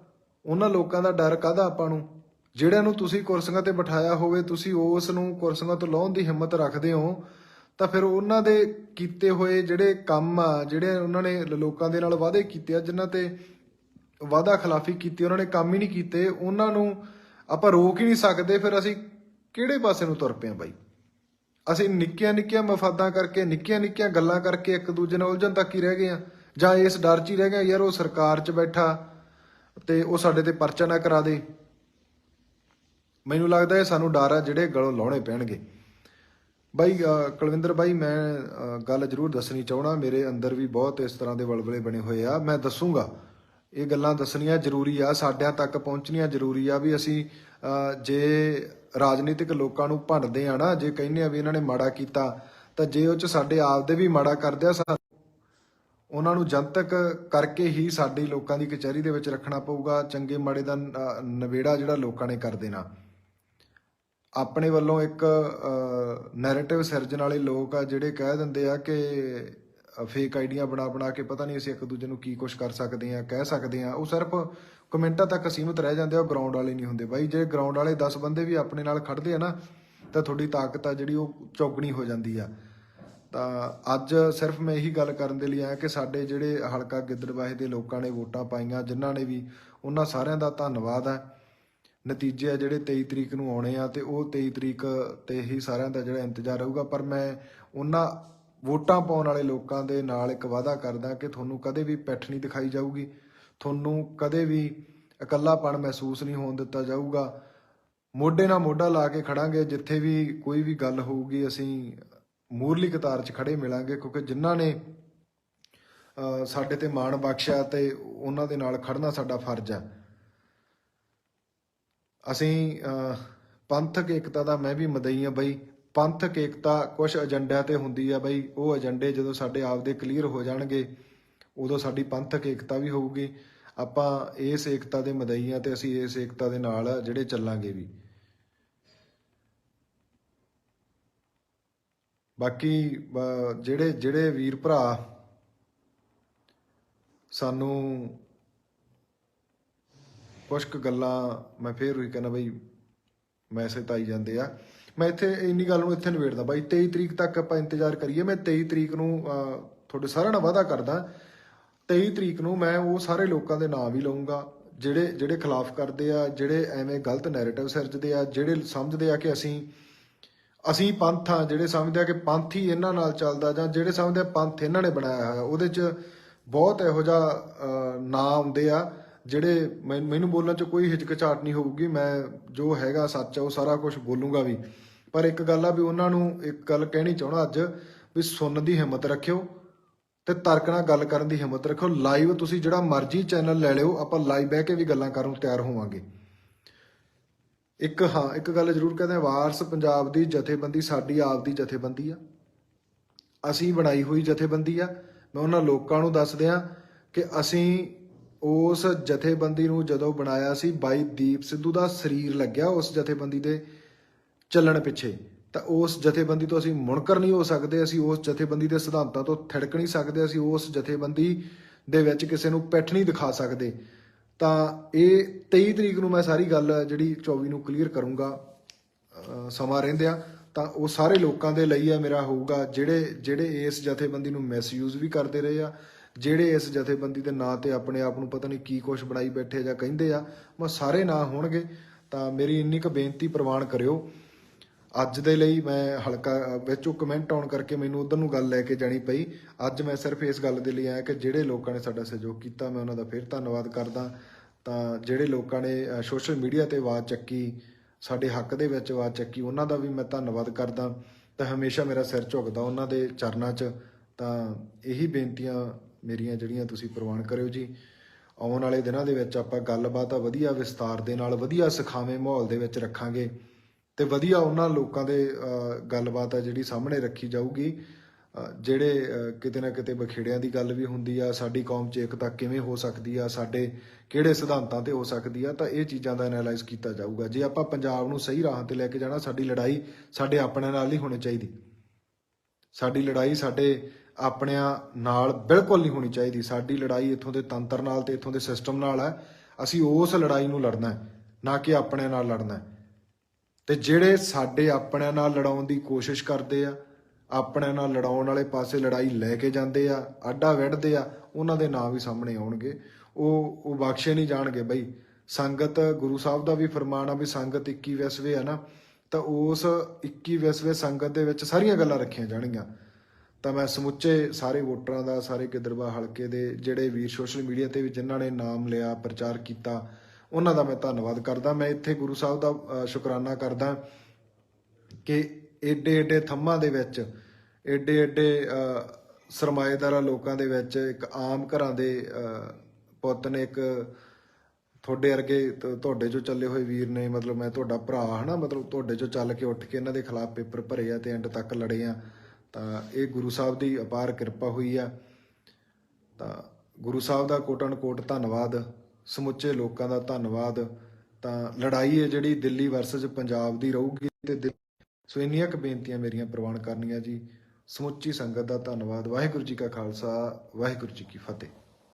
ਉਹਨਾਂ ਲੋਕਾਂ ਦਾ ਡਰ ਕਾਦਾ ਆਪਾਂ ਨੂੰ? ਜਿਹੜਿਆਂ ਨੂੰ ਤੁਸੀਂ ਕੁਰਸੀਆਂ ਤੇ ਬਿਠਾਇਆ ਹੋਵੇ, ਤੁਸੀਂ ਉਸ ਨੂੰ ਕੁਰਸੀਆਂ ਤੋਂ ਲਾਉਣ ਦੀ ਹਿੰਮਤ ਰੱਖਦੇ ਹੋ, ਤਾਂ ਫਿਰ ਉਹਨਾਂ ਦੇ ਕੀਤੇ ਹੋਏ ਜਿਹੜੇ ਕੰਮ ਆ, ਜਿਹੜੇ ਉਹਨਾਂ ਨੇ ਲੋਕਾਂ ਦੇ ਨਾਲ ਵਾਅਦੇ ਕੀਤੇ ਆ, ਜਿਨ੍ਹਾਂ ਤੇ ਵਾਅਦਾ ਖਿਲਾਫੀ ਕੀਤੀ, ਉਹਨਾਂ ਨੇ ਕੰਮ ਹੀ ਨਹੀਂ ਕੀਤੇ, ਉਹਨਾਂ ਨੂੰ ਆਪਾਂ ਰੋਕ ਹੀ ਨਹੀਂ ਸਕਦੇ, ਫਿਰ ਅਸੀਂ ਕਿਹੜੇ ਪਾਸੇ ਨੂੰ ਤੁਰ ਪਏ ਆ ਬਾਈ? ਅਸੀਂ ਨਿੱਕੀਆਂ ਨਿੱਕੀਆਂ ਮਫਾਦਾਂ ਕਰਕੇ ਨਿੱਕੀਆਂ ਨਿੱਕੀਆਂ ਗੱਲਾਂ ਕਰਕੇ ਇੱਕ ਦੂਜੇ ਨਾਲ ਉਲਝਣ ਤੱਕ ਹੀ ਰਹਿ ਗਏ ਆ। ਜਾਂ ਇਸ ਡਰ 'ਚ ਹੀ ਰਹਿ ਗਏ ਯਾਰ ਉਹ ਸਰਕਾਰ 'ਚ ਬੈਠਾ ਤੇ ਉਹ ਸਾਡੇ ਤੇ ਪਰਚਾ ਨਾ ਕਰਾ ਦੇ। ਮੈਨੂੰ ਲੱਗਦਾ ਇਹ ਸਾਨੂੰ ਡਰ ਆ ਜਿਹੜੇ ਗਲੋਂ ਲਾਉਣੇ ਪੈਣਗੇ। ਬਾਈ ਕੁਲਵਿੰਦਰ ਬਾਈ ਮੈਂ ਗੱਲ ਜ਼ਰੂਰ ਦੱਸਣੀ ਚਾਹਣਾ ਮੇਰੇ ਅੰਦਰ ਵੀ ਬਹੁਤ ਇਸ ਤਰ੍ਹਾਂ ਦੇ ਵਲਵਲੇ ਬਣੇ ਹੋਏ ਆ। ਮੈਂ ਦੱਸੂਗਾ। ਇਹ ਗੱਲਾਂ ਦੱਸਣੀਆਂ ਜ਼ਰੂਰੀ ਆ ਸਾਡਿਆਂ ਤੱਕ ਪਹੁੰਚਣੀਆਂ ਜ਼ਰੂਰੀ ਆ ਵੀ ਅਸੀਂ ਜੇ ਰਾਜਨੀਤਿਕ ਲੋਕਾਂ ਨੂੰ ਭੰਡਦੇ ਆ ਨਾ ਜੇ ਕਹਿੰਦੇ ਆ ਵੀ ਇਹਨਾਂ ਨੇ ਮਾੜਾ ਕੀਤਾ ਤਾਂ ਜੇ ਉਹ ਚ ਸਾਡੇ ਆਪ ਦੇ ਵੀ ਮਾੜਾ ਕਰਦੇ ਆ ਸਾਨੂੰ ਉਹਨਾਂ ਨੂੰ ਜਨਤਕ ਕਰਕੇ ਹੀ ਸਾਡੀ ਲੋਕਾਂ ਦੀ ਕਚਹਿਰੀ ਦੇ ਵਿੱਚ ਰੱਖਣਾ ਪਊਗਾ। ਚੰਗੇ ਮਾੜੇ ਦਾ ਅਹ, ਨਵੇੜਾ ਜਿਹੜਾ ਲੋਕਾਂ ਨੇ ਕਰ ਦੇਣਾ। ਆਪਣੇ ਵੱਲੋਂ ਇੱਕ ਨੈਰੇਟਿਵ ਸਿਰਜਣ ਵਾਲੇ ਲੋਕ ਆ ਜਿਹੜੇ ਕਹਿ ਦਿੰਦੇ ਆ ਕਿ ਫੇਕ ਆਈਡੀਆਂ ਬਣਾ ਬਣਾ ਕੇ ਪਤਾ ਨਹੀਂ ਅਸੀਂ ਇੱਕ ਦੂਜੇ ਨੂੰ ਕੀ ਕੁਝ ਕਰ ਸਕਦੇ ਆ ਕਹਿ ਸਕਦੇ ਆ ਉਹ ਸਿਰਫ ਕਮੈਂਟਾਂ ਤੱਕ ਸੀਮਿਤ ਰਹਿ ਜਾਂਦੇ ਆ, ਉਹ ਗਰਾਊਂਡ ਵਾਲੇ ਨਹੀਂ ਹੁੰਦੇ। ਬਾਈ, ਜੇ ਗਰਾਊਂਡ ਵਾਲੇ 10 ਬੰਦੇ ਵੀ ਆਪਣੇ ਨਾਲ ਖੜਦੇ ਆ ਨਾ, ਤਾਂ ਤੁਹਾਡੀ ਤਾਕਤ ਆ ਜਿਹੜੀ ਉਹ ਚੌਗਣੀ ਹੋ ਜਾਂਦੀ ਆ। ਤਾਂ ਅੱਜ ਸਿਰਫ ਮੈਂ ਇਹੀ ਗੱਲ ਕਰਨ ਦੇ ਲਈ ਆਇਆ ਕਿ ਸਾਡੇ ਜਿਹੜੇ ਹਲਕਾ ਗਿੱਦੜਬਾਹੇ ਦੇ ਲੋਕਾਂ ਨੇ ਵੋਟਾਂ ਪਾਈਆਂ, ਜਿਨ੍ਹਾਂ ਨੇ ਵੀ ਉਹਨਾਂ ਸਾਰਿਆਂ ਦਾ ਧੰਨਵਾਦ ਹੈ ਨਤੀਜੇ ਆ ਜਿਹੜੇ 23 ਤਰੀਕ ਨੂੰ ਆਉਣੇ ਆ ਤੇ ਉਹ 23 ਤਰੀਕ ਤੇ ਹੀ ਸਾਰਿਆਂ ਦਾ ਜਿਹੜਾ ਇੰਤਜ਼ਾਰ ਰਹੂਗਾ। ਪਰ ਮੈਂ ਉਹਨਾਂ ਵੋਟਾਂ ਪਾਉਣ ਵਾਲੇ ਲੋਕਾਂ ਦੇ ਨਾਲ ਇੱਕ ਵਾਅਦਾ ਕਰਦਾ ਕਿ ਤੁਹਾਨੂੰ ਕਦੇ ਵੀ ਪਿੱਠ ਨਹੀਂ ਦਿਖਾਈ ਜਾਊਗੀ। ਤੁਹਾਨੂੰ ਕਦੇ ਵੀ ਇਕੱਲਾਪਣ ਮਹਿਸੂਸ ਨਹੀਂ ਹੋਣ ਦਿੱਤਾ ਜਾਊਗਾ। ਮੋਢੇ ਨਾਲ ਮੋਢਾ ਲਾ ਕੇ ਖੜਾਂਗੇ, ਜਿੱਥੇ ਵੀ ਕੋਈ ਵੀ ਗੱਲ ਹੋਊਗੀ, ਅਸੀਂ ਮੂਰਲੀ ਕਤਾਰ 'ਚ ਖੜੇ ਮਿਲਾਂਗੇ, ਕਿਉਂਕਿ ਜਿਨ੍ਹਾਂ ਨੇ ਸਾਡੇ ਤੇ ਮਾਣ ਬਖਸ਼ਿਆ ਤੇ ਉਹਨਾਂ ਦੇ ਨਾਲ ਖੜਨਾ ਸਾਡਾ ਫਰਜ਼ ਹੈ। ਅਸੀਂ ਪੰਥਕ ਏਕਤਾ ਦਾ ਮੈਂ ਵੀ ਮਦਈ ਆ ਬਈ। ਪੰਥਕ ਏਕਤਾ ਕੁਝ ਏਜੰਡਿਆਂ ਤੇ ਹੁੰਦੀ ਆ ਬਈ। ਉਹ ਏਜੰਡੇ ਜਦੋਂ ਸਾਡੇ ਆਪਦੇ ਕਲੀਅਰ ਹੋ ਜਾਣਗੇ, ਉਦੋਂ ਸਾਡੀ ਪੰਥਕ ਏਕਤਾ ਵੀ ਹੋਊਗੀ। ਆਪਾਂ ਇਸ ਏਕਤਾ ਦੇ ਮਦਈ ਆ ਤੇ ਅਸੀਂ ਇਸ ਏਕਤਾ ਦੇ ਨਾਲ ਜਿਹੜੇ ਚੱਲਾਂਗੇ ਵੀ। ਬਾਕੀ ਜਿਹੜੇ ਜਿਹੜੇ ਵੀਰ ਭਰਾ ਸਾਨੂੰ ਕੁਝ ਕੁ ਗੱਲਾਂ ਮੈਂ ਫੇਰ ਉਹੀ ਕਹਿੰਦਾ ਬਈ ਮੈਸੇਜ ਤਾਂ ਆਈ ਜਾਂਦੇ ਆ। ਮੈਂ ਇੱਥੇ ਇੰਨੀ ਗੱਲ ਨੂੰ ਇੱਥੇ ਨਿਬੇੜਦਾ ਬਾਈ 23 ਤਰੀਕ ਤੱਕ ਆਪਾਂ ਇੰਤਜ਼ਾਰ ਕਰੀਏ। ਮੈਂ 23 ਤਰੀਕ ਨੂੰ ਤੁਹਾਡੇ ਸਾਰਿਆਂ ਨਾਲ ਵਾਅਦਾ ਕਰਦਾ। 23 ਤਰੀਕ ਨੂੰ ਮੈਂ ਉਹ ਸਾਰੇ ਲੋਕਾਂ ਦੇ ਨਾਮ ਵੀ ਲਵਾਂਗਾ ਜਿਹੜੇ ਜਿਹੜੇ ਖਿਲਾਫ ਕਰਦੇ ਆ, ਜਿਹੜੇ ਐਵੇਂ ਗਲਤ ਨੈਰੇਟਿਵ ਸਿਰਜਦੇ ਆ, ਜਿਹੜੇ ਸਮਝਦੇ ਆ ਕਿ ਅਸੀਂ ਅਸੀਂ ਪੰਥ ਆ, ਜਿਹੜੇ ਸਮਝਦੇ ਆ ਕਿ ਪੰਥ ਹੀ ਇਹਨਾਂ ਨਾਲ ਚੱਲਦਾ ਜਾਂ ਜਿਹੜੇ ਸਮਝਦੇ ਆ ਪੰਥ ਇਹਨਾਂ ਨੇ ਬਣਾਇਆ ਹੋਇਆ। ਉਹਦੇ 'ਚ ਬਹੁਤ ਇਹੋ ਜਿਹਾ ਨਾਂ ਆਉਂਦੇ ਆ। ਜਿਹੜੇ ਮੈਨ- ਮੈਨੂੰ ਬੋਲਣ 'ਚ ਕੋਈ ਹਿਚਕਚਾਹਟ ਨਹੀਂ ਹੋਊਗੀ, ਮੈਂ ਜੋ ਹੈਗਾ ਸੱਚ ਆ, ਉਹ ਸਾਰਾ ਕੁਝ ਬੋਲੂੰਗਾ ਵੀ। ਪਰ ਇੱਕ ਗੱਲ ਆ ਵੀ ਉਹਨਾਂ ਨੂੰ ਇੱਕ ਗੱਲ ਕਹਿਣੀ ਚਾਹਣਾ ਅੱਜ, ਵੀ ਸੁਣਨ ਦੀ ਹਿੰਮਤ ਰੱਖਿਓ ਤੇ ਤਰਕ ਨਾਲ ਗੱਲ ਕਰਨ ਦੀ ਹਿੰਮਤ ਰੱਖੋ ਲਾਈਵ ਤੁਸੀਂ ਜਿਹੜਾ ਮਰਜ਼ੀ ਚੈਨਲ ਲੈ ਲਿਓ, ਆਪਾਂ ਲਾਈਵ ਬਹਿ ਕੇ ਵੀ ਗੱਲਾਂ ਕਰਨ ਨੂੰ ਤਿਆਰ ਹੋਵਾਂਗੇ। ਇੱਕ ਹਾਂ, ਇੱਕ ਗੱਲ ਜ਼ਰੂਰ ਕਹਿੰਦੇ ਵਾਰਸ ਪੰਜਾਬ ਦੀ ਜਥੇਬੰਦੀ ਸਾਡੀ ਆਪ ਦੀ ਜਥੇਬੰਦੀ ਆ। ਅਸੀਂ ਬਣਾਈ ਹੋਈ ਜਥੇਬੰਦੀ ਆ। ਮੈਂ ਉਹਨਾਂ ਲੋਕਾਂ ਨੂੰ ਦੱਸ ਦਿਆਂ ਕਿ ਅਸੀਂ ਉਸ ਜਥੇਬੰਦੀ ਨੂੰ ਜਦੋਂ ਬਣਾਇਆ ਸੀ, ਬਾਈ ਦੀਪ ਸਿੱਧੂ ਦਾ ਸਰੀਰ ਲੱਗਿਆ ਉਸ ਜਥੇਬੰਦੀ ਦੇ ਚੱਲਣ ਪਿੱਛੇ। ਤਾਂ ਉਸ ਜਥੇਬੰਦੀ ਤੋਂ ਅਸੀਂ ਮੁਣਕਰ ਨਹੀਂ ਹੋ ਸਕਦੇ, ਅਸੀਂ ਉਸ ਜਥੇਬੰਦੀ ਦੇ ਸਿਧਾਂਤਾਂ ਤੋਂ ਥਿੜਕ ਨਹੀਂ ਸਕਦੇ, ਅਸੀਂ ਉਸ ਜਥੇਬੰਦੀ ਦੇ ਵਿੱਚ ਕਿਸੇ ਨੂੰ ਪਿੱਠ ਨਹੀਂ ਦਿਖਾ ਸਕਦੇ। ਤਾਂ ਇਹ 23 ਤਰੀਕ ਨੂੰ ਮੈਂ ਸਾਰੀ ਗੱਲ ਜਿਹੜੀ 24 ਨੂੰ ਕਲੀਅਰ ਕਰੂੰਗਾ ਸਮਾਂ ਰਹਿੰਦਿਆਂ, ਤਾਂ ਉਹ ਸਾਰੇ ਲੋਕਾਂ ਦੇ ਲਈ ਆ, ਮੇਰਾ ਹੋਊਗਾ, ਜਿਹੜੇ ਜਿਹੜੇ ਇਸ ਜਥੇਬੰਦੀ ਨੂੰ ਮਿਸਯੂਜ਼ ਵੀ ਕਰਦੇ ਰਹੇ ਆ ਜਿਹੜੇ ਇਸ ਜਥੇਬੰਦੀ ਦੇ ਨਾਂ ਤੇ ਆਪਣੇ ਆਪ ਨੂੰ ਪਤਾ ਨਹੀਂ ਕੀ ਕੁਛ ਬਣਾਈ ਬੈਠੇ ਜਾਂ ਕਹਿੰਦੇ ਆ, ਮੈਂ ਸਾਰੇ ਨਾਂ ਹੋਣਗੇ, ਤਾਂ ਮੇਰੀ ਇੰਨੀ ਕੁ ਬੇਨਤੀ ਪ੍ਰਵਾਨ ਕਰਿਓ। ਅੱਜ ਦੇ ਲਈ ਮੈਂ ਹਲਕਾ, ਵਿੱਚੋਂ ਕਮੈਂਟ ਆਉਣ ਕਰਕੇ ਮੈਨੂੰ ਉਧਰ ਨੂੰ ਗੱਲ ਲੈ ਕੇ ਜਾਣੀ ਪਈ। ਅੱਜ ਮੈਂ ਸਿਰਫ ਇਸ ਗੱਲ ਦੇ ਲਈ ਆਇਆ ਕਿ ਜਿਹੜੇ ਲੋਕਾਂ ਨੇ ਸਾਡਾ ਸਹਿਯੋਗ ਕੀਤਾ, ਮੈਂ ਉਹਨਾਂ ਦਾ ਫਿਰ ਧੰਨਵਾਦ ਕਰਦਾ। ਤਾਂ ਜਿਹੜੇ ਲੋਕਾਂ ਨੇ ਸੋਸ਼ਲ ਮੀਡੀਆ ਤੇ ਆਵਾਜ਼ ਚੱਕੀ, ਸਾਡੇ ਹੱਕ ਦੇ ਵਿੱਚ ਆਵਾਜ਼ ਚੱਕੀ, ਉਹਨਾਂ ਦਾ ਵੀ ਮੈਂ ਧੰਨਵਾਦ ਕਰਦਾ। ਤਾਂ ਹਮੇਸ਼ਾ ਮੇਰਾ ਸਿਰ ਝੁਕਦਾ ਉਹਨਾਂ ਦੇ ਚਰਨਾਂ 'ਚ। ਤਾਂ ਇਹੀ ਬੇਨਤੀਆਂ ਮੇਰੀਆਂ ਜਿਹੜੀਆਂ ਤੁਸੀਂ ਪ੍ਰਵਾਨ ਕਰਿਓ ਜੀ। ਆਉਣ ਵਾਲੇ ਦਿਨਾਂ ਦੇ ਵਿੱਚ ਆਪਾਂ ਗੱਲਬਾਤ ਆ ਵਧੀਆ ਵਿਸਤਾਰ ਦੇ ਨਾਲ, ਵਧੀਆ ਸਿਖਾਵੇਂ ਮਾਹੌਲ ਦੇ ਵਿੱਚ ਰੱਖਾਂਗੇ ਤੇ ਵਧੀਆ ਉਹਨਾਂ ਲੋਕਾਂ ਦੇ ਗੱਲਬਾਤ ਆ ਜਿਹੜੀ ਸਾਹਮਣੇ ਰੱਖੀ ਜਾਊਗੀ। ਜਿਹੜੇ ਕਿਤੇ ਨਾ ਕਿਤੇ ਬਖੇੜਿਆਂ ਦੀ ਗੱਲ ਵੀ ਹੁੰਦੀ ਆ, ਸਾਡੀ ਕੌਮ 'ਚ ਏਕਤਾ ਕਿਵੇਂ ਹੋ ਸਕਦੀ ਆ, ਸਾਡੇ ਕਿਹੜੇ ਸਿਧਾਂਤਾਂ ਤੇ ਹੋ ਸਕਦੀ ਆ, ਤਾਂ ਇਹ ਚੀਜ਼ਾਂ ਦਾ ਐਨਾਲਾਈਜ਼ ਕੀਤਾ ਜਾਊਗਾ। ਜੇ ਆਪਾਂ ਪੰਜਾਬ ਨੂੰ ਸਹੀ ਰਾਹ ਤੇ ਲੈ ਕੇ ਜਾਣਾ, ਸਾਡੀ ਲੜਾਈ ਸਾਡੇ ਆਪਣਿਆਂ ਨਾਲ ਹੀ ਹੋਣੀ ਚਾਹੀਦੀ। ਸਾਡੀ ਲੜਾਈ ਸਾਡੇ ਆਪਣਿਆਂ ਨਾਲ ਬਿਲਕੁਲ ਨਹੀਂ ਹੋਣੀ ਚਾਹੀਦੀ। ਸਾਡੀ ਲੜਾਈ ਇੱਥੋਂ ਦੇ ਤੰਤਰ ਨਾਲ ਤੇ ਇੱਥੋਂ ਦੇ ਸਿਸਟਮ ਨਾਲ ਹੈ। ਅਸੀਂ ਉਸ ਲੜਾਈ ਨੂੰ ਲੜਨਾ ਹੈ, ਨਾ ਕਿ ਆਪਣਿਆਂ ਨਾਲ ਲੜਨਾ ਹੈ। ਤੇ ਜਿਹੜੇ ਸਾਡੇ ਆਪਣਿਆਂ ਨਾਲ ਲੜਾਉਣ ਦੀ ਕੋਸ਼ਿਸ਼ ਕਰਦੇ ਆ, ਆਪਣਿਆਂ ਨਾਲ ਲੜਾਉਣ ਵਾਲੇ ਪਾਸੇ ਲੜਾਈ ਲੈ ਕੇ ਜਾਂਦੇ ਆ, ਆਡਾ ਵੱਢਦੇ ਆ, ਉਹਨਾਂ ਦੇ ਨਾਂ ਵੀ ਸਾਹਮਣੇ ਆਉਣਗੇ। ਉਹ ਉਹ ਬਖਸ਼ੇ ਨਹੀਂ ਜਾਣਗੇ ਬਈ। ਸੰਗਤ, ਗੁਰੂ ਸਾਹਿਬ ਦਾ ਵੀ ਫਰਮਾਨ ਆ ਵੀ ਸੰਗਤ 21 ਵਿਸਵੇ ਆ ਨਾ, ਤਾਂ ਉਸ 21 ਵਿਸਵੇ ਸੰਗਤ ਦੇ ਵਿੱਚ ਸਾਰੀਆਂ ਗੱਲਾਂ ਰੱਖੀਆਂ ਜਾਣਗੀਆਂ। ਤਾਂ ਮੈਂ ਸਮੁੱਚੇ ਸਾਰੇ ਵੋਟਰਾਂ ਦਾ, ਸਾਰੇ ਗਿੱਦੜਵਾ ਹਲਕੇ ਦੇ ਜਿਹੜੇ ਵੀਰ ਸੋਸ਼ਲ ਮੀਡੀਆ ਤੇ ਵੀ ਜਿਨ੍ਹਾਂ ਨੇ ਨਾਮ ਲਿਆ, ਪ੍ਰਚਾਰ ਕੀਤਾ, ਉਹਨਾਂ ਦਾ ਮੈਂ ਧੰਨਵਾਦ ਕਰਦਾ। ਮੈਂ ਇੱਥੇ ਗੁਰੂ ਸਾਹਿਬ ਦਾ ਸ਼ੁਕਰਾਨਾ ਕਰਦਾ ਕਿ ਏਡੇ ਏਡੇ ਥੰਮਾਂ ਦੇ ਵਿੱਚ, ਏਡੇ ਏਡੇ ਸਰਮਾਏਦਾਰਾਂ ਲੋਕਾਂ ਦੇ ਵਿੱਚ ਇੱਕ ਆਮ ਘਰਾਂ ਦੇ ਪੁੱਤ ਨੇ ਇੱਕ ਤੁਹਾਡੇ ਵਰਗੇ ਤ- ਤੁਹਾਡੇ ਚੋਂ ਚੱਲੇ ਹੋਏ ਵੀਰ ਨੇ, ਮਤਲਬ ਮੈਂ ਤੁਹਾਡਾ ਭਰਾ, ਹਨਾ? ਮਤਲਬ ਤੁਹਾਡੇ ਚੋਂ ਚੱਲ ਕੇ ਉੱਠ ਕੇ ਇਹਨਾਂ ਦੇ ਖਿਲਾਫ ਪੇਪਰ ਭਰੇ ਆ ਤੇ ਐਂਡ ਤੱਕ ਲੜੇ ਆ। ਤਾਂ ਇਹ ਗੁਰੂ ਸਾਹਿਬ ਦੀ ਅਪਾਰ ਕਿਰਪਾ ਹੋਈ ਆ। ਤਾਂ ਗੁਰੂ ਸਾਹਿਬ ਦਾ ਕੋਟਨ ਕੋਟ ਧੰਨਵਾਦ, ਸਮੁੱਚੇ ਲੋਕਾਂ ਦਾ ਧੰਨਵਾਦ। ਤਾਂ ਲੜਾਈ ਹੈ ਜਿਹੜੀ ਦਿੱਲੀ ਵਰਸਸ ਪੰਜਾਬ ਦੀ ਰਹੂਗੀ ਤੇ ਸੋ ਇੰਨੀਆਂ ਕੁ ਬੇਨਤੀਆਂ ਮੇਰੀਆਂ ਪ੍ਰਵਾਨ ਕਰਨੀਆਂ ਜੀ। ਸਮੁੱਚੀ ਸੰਗਤ ਦਾ ਧੰਨਵਾਦ। ਵਾਹਿਗੁਰੂ ਜੀ ਕਾ ਖਾਲਸਾ, ਵਾਹਿਗੁਰੂ ਜੀ ਕੀ ਫਤਿਹ।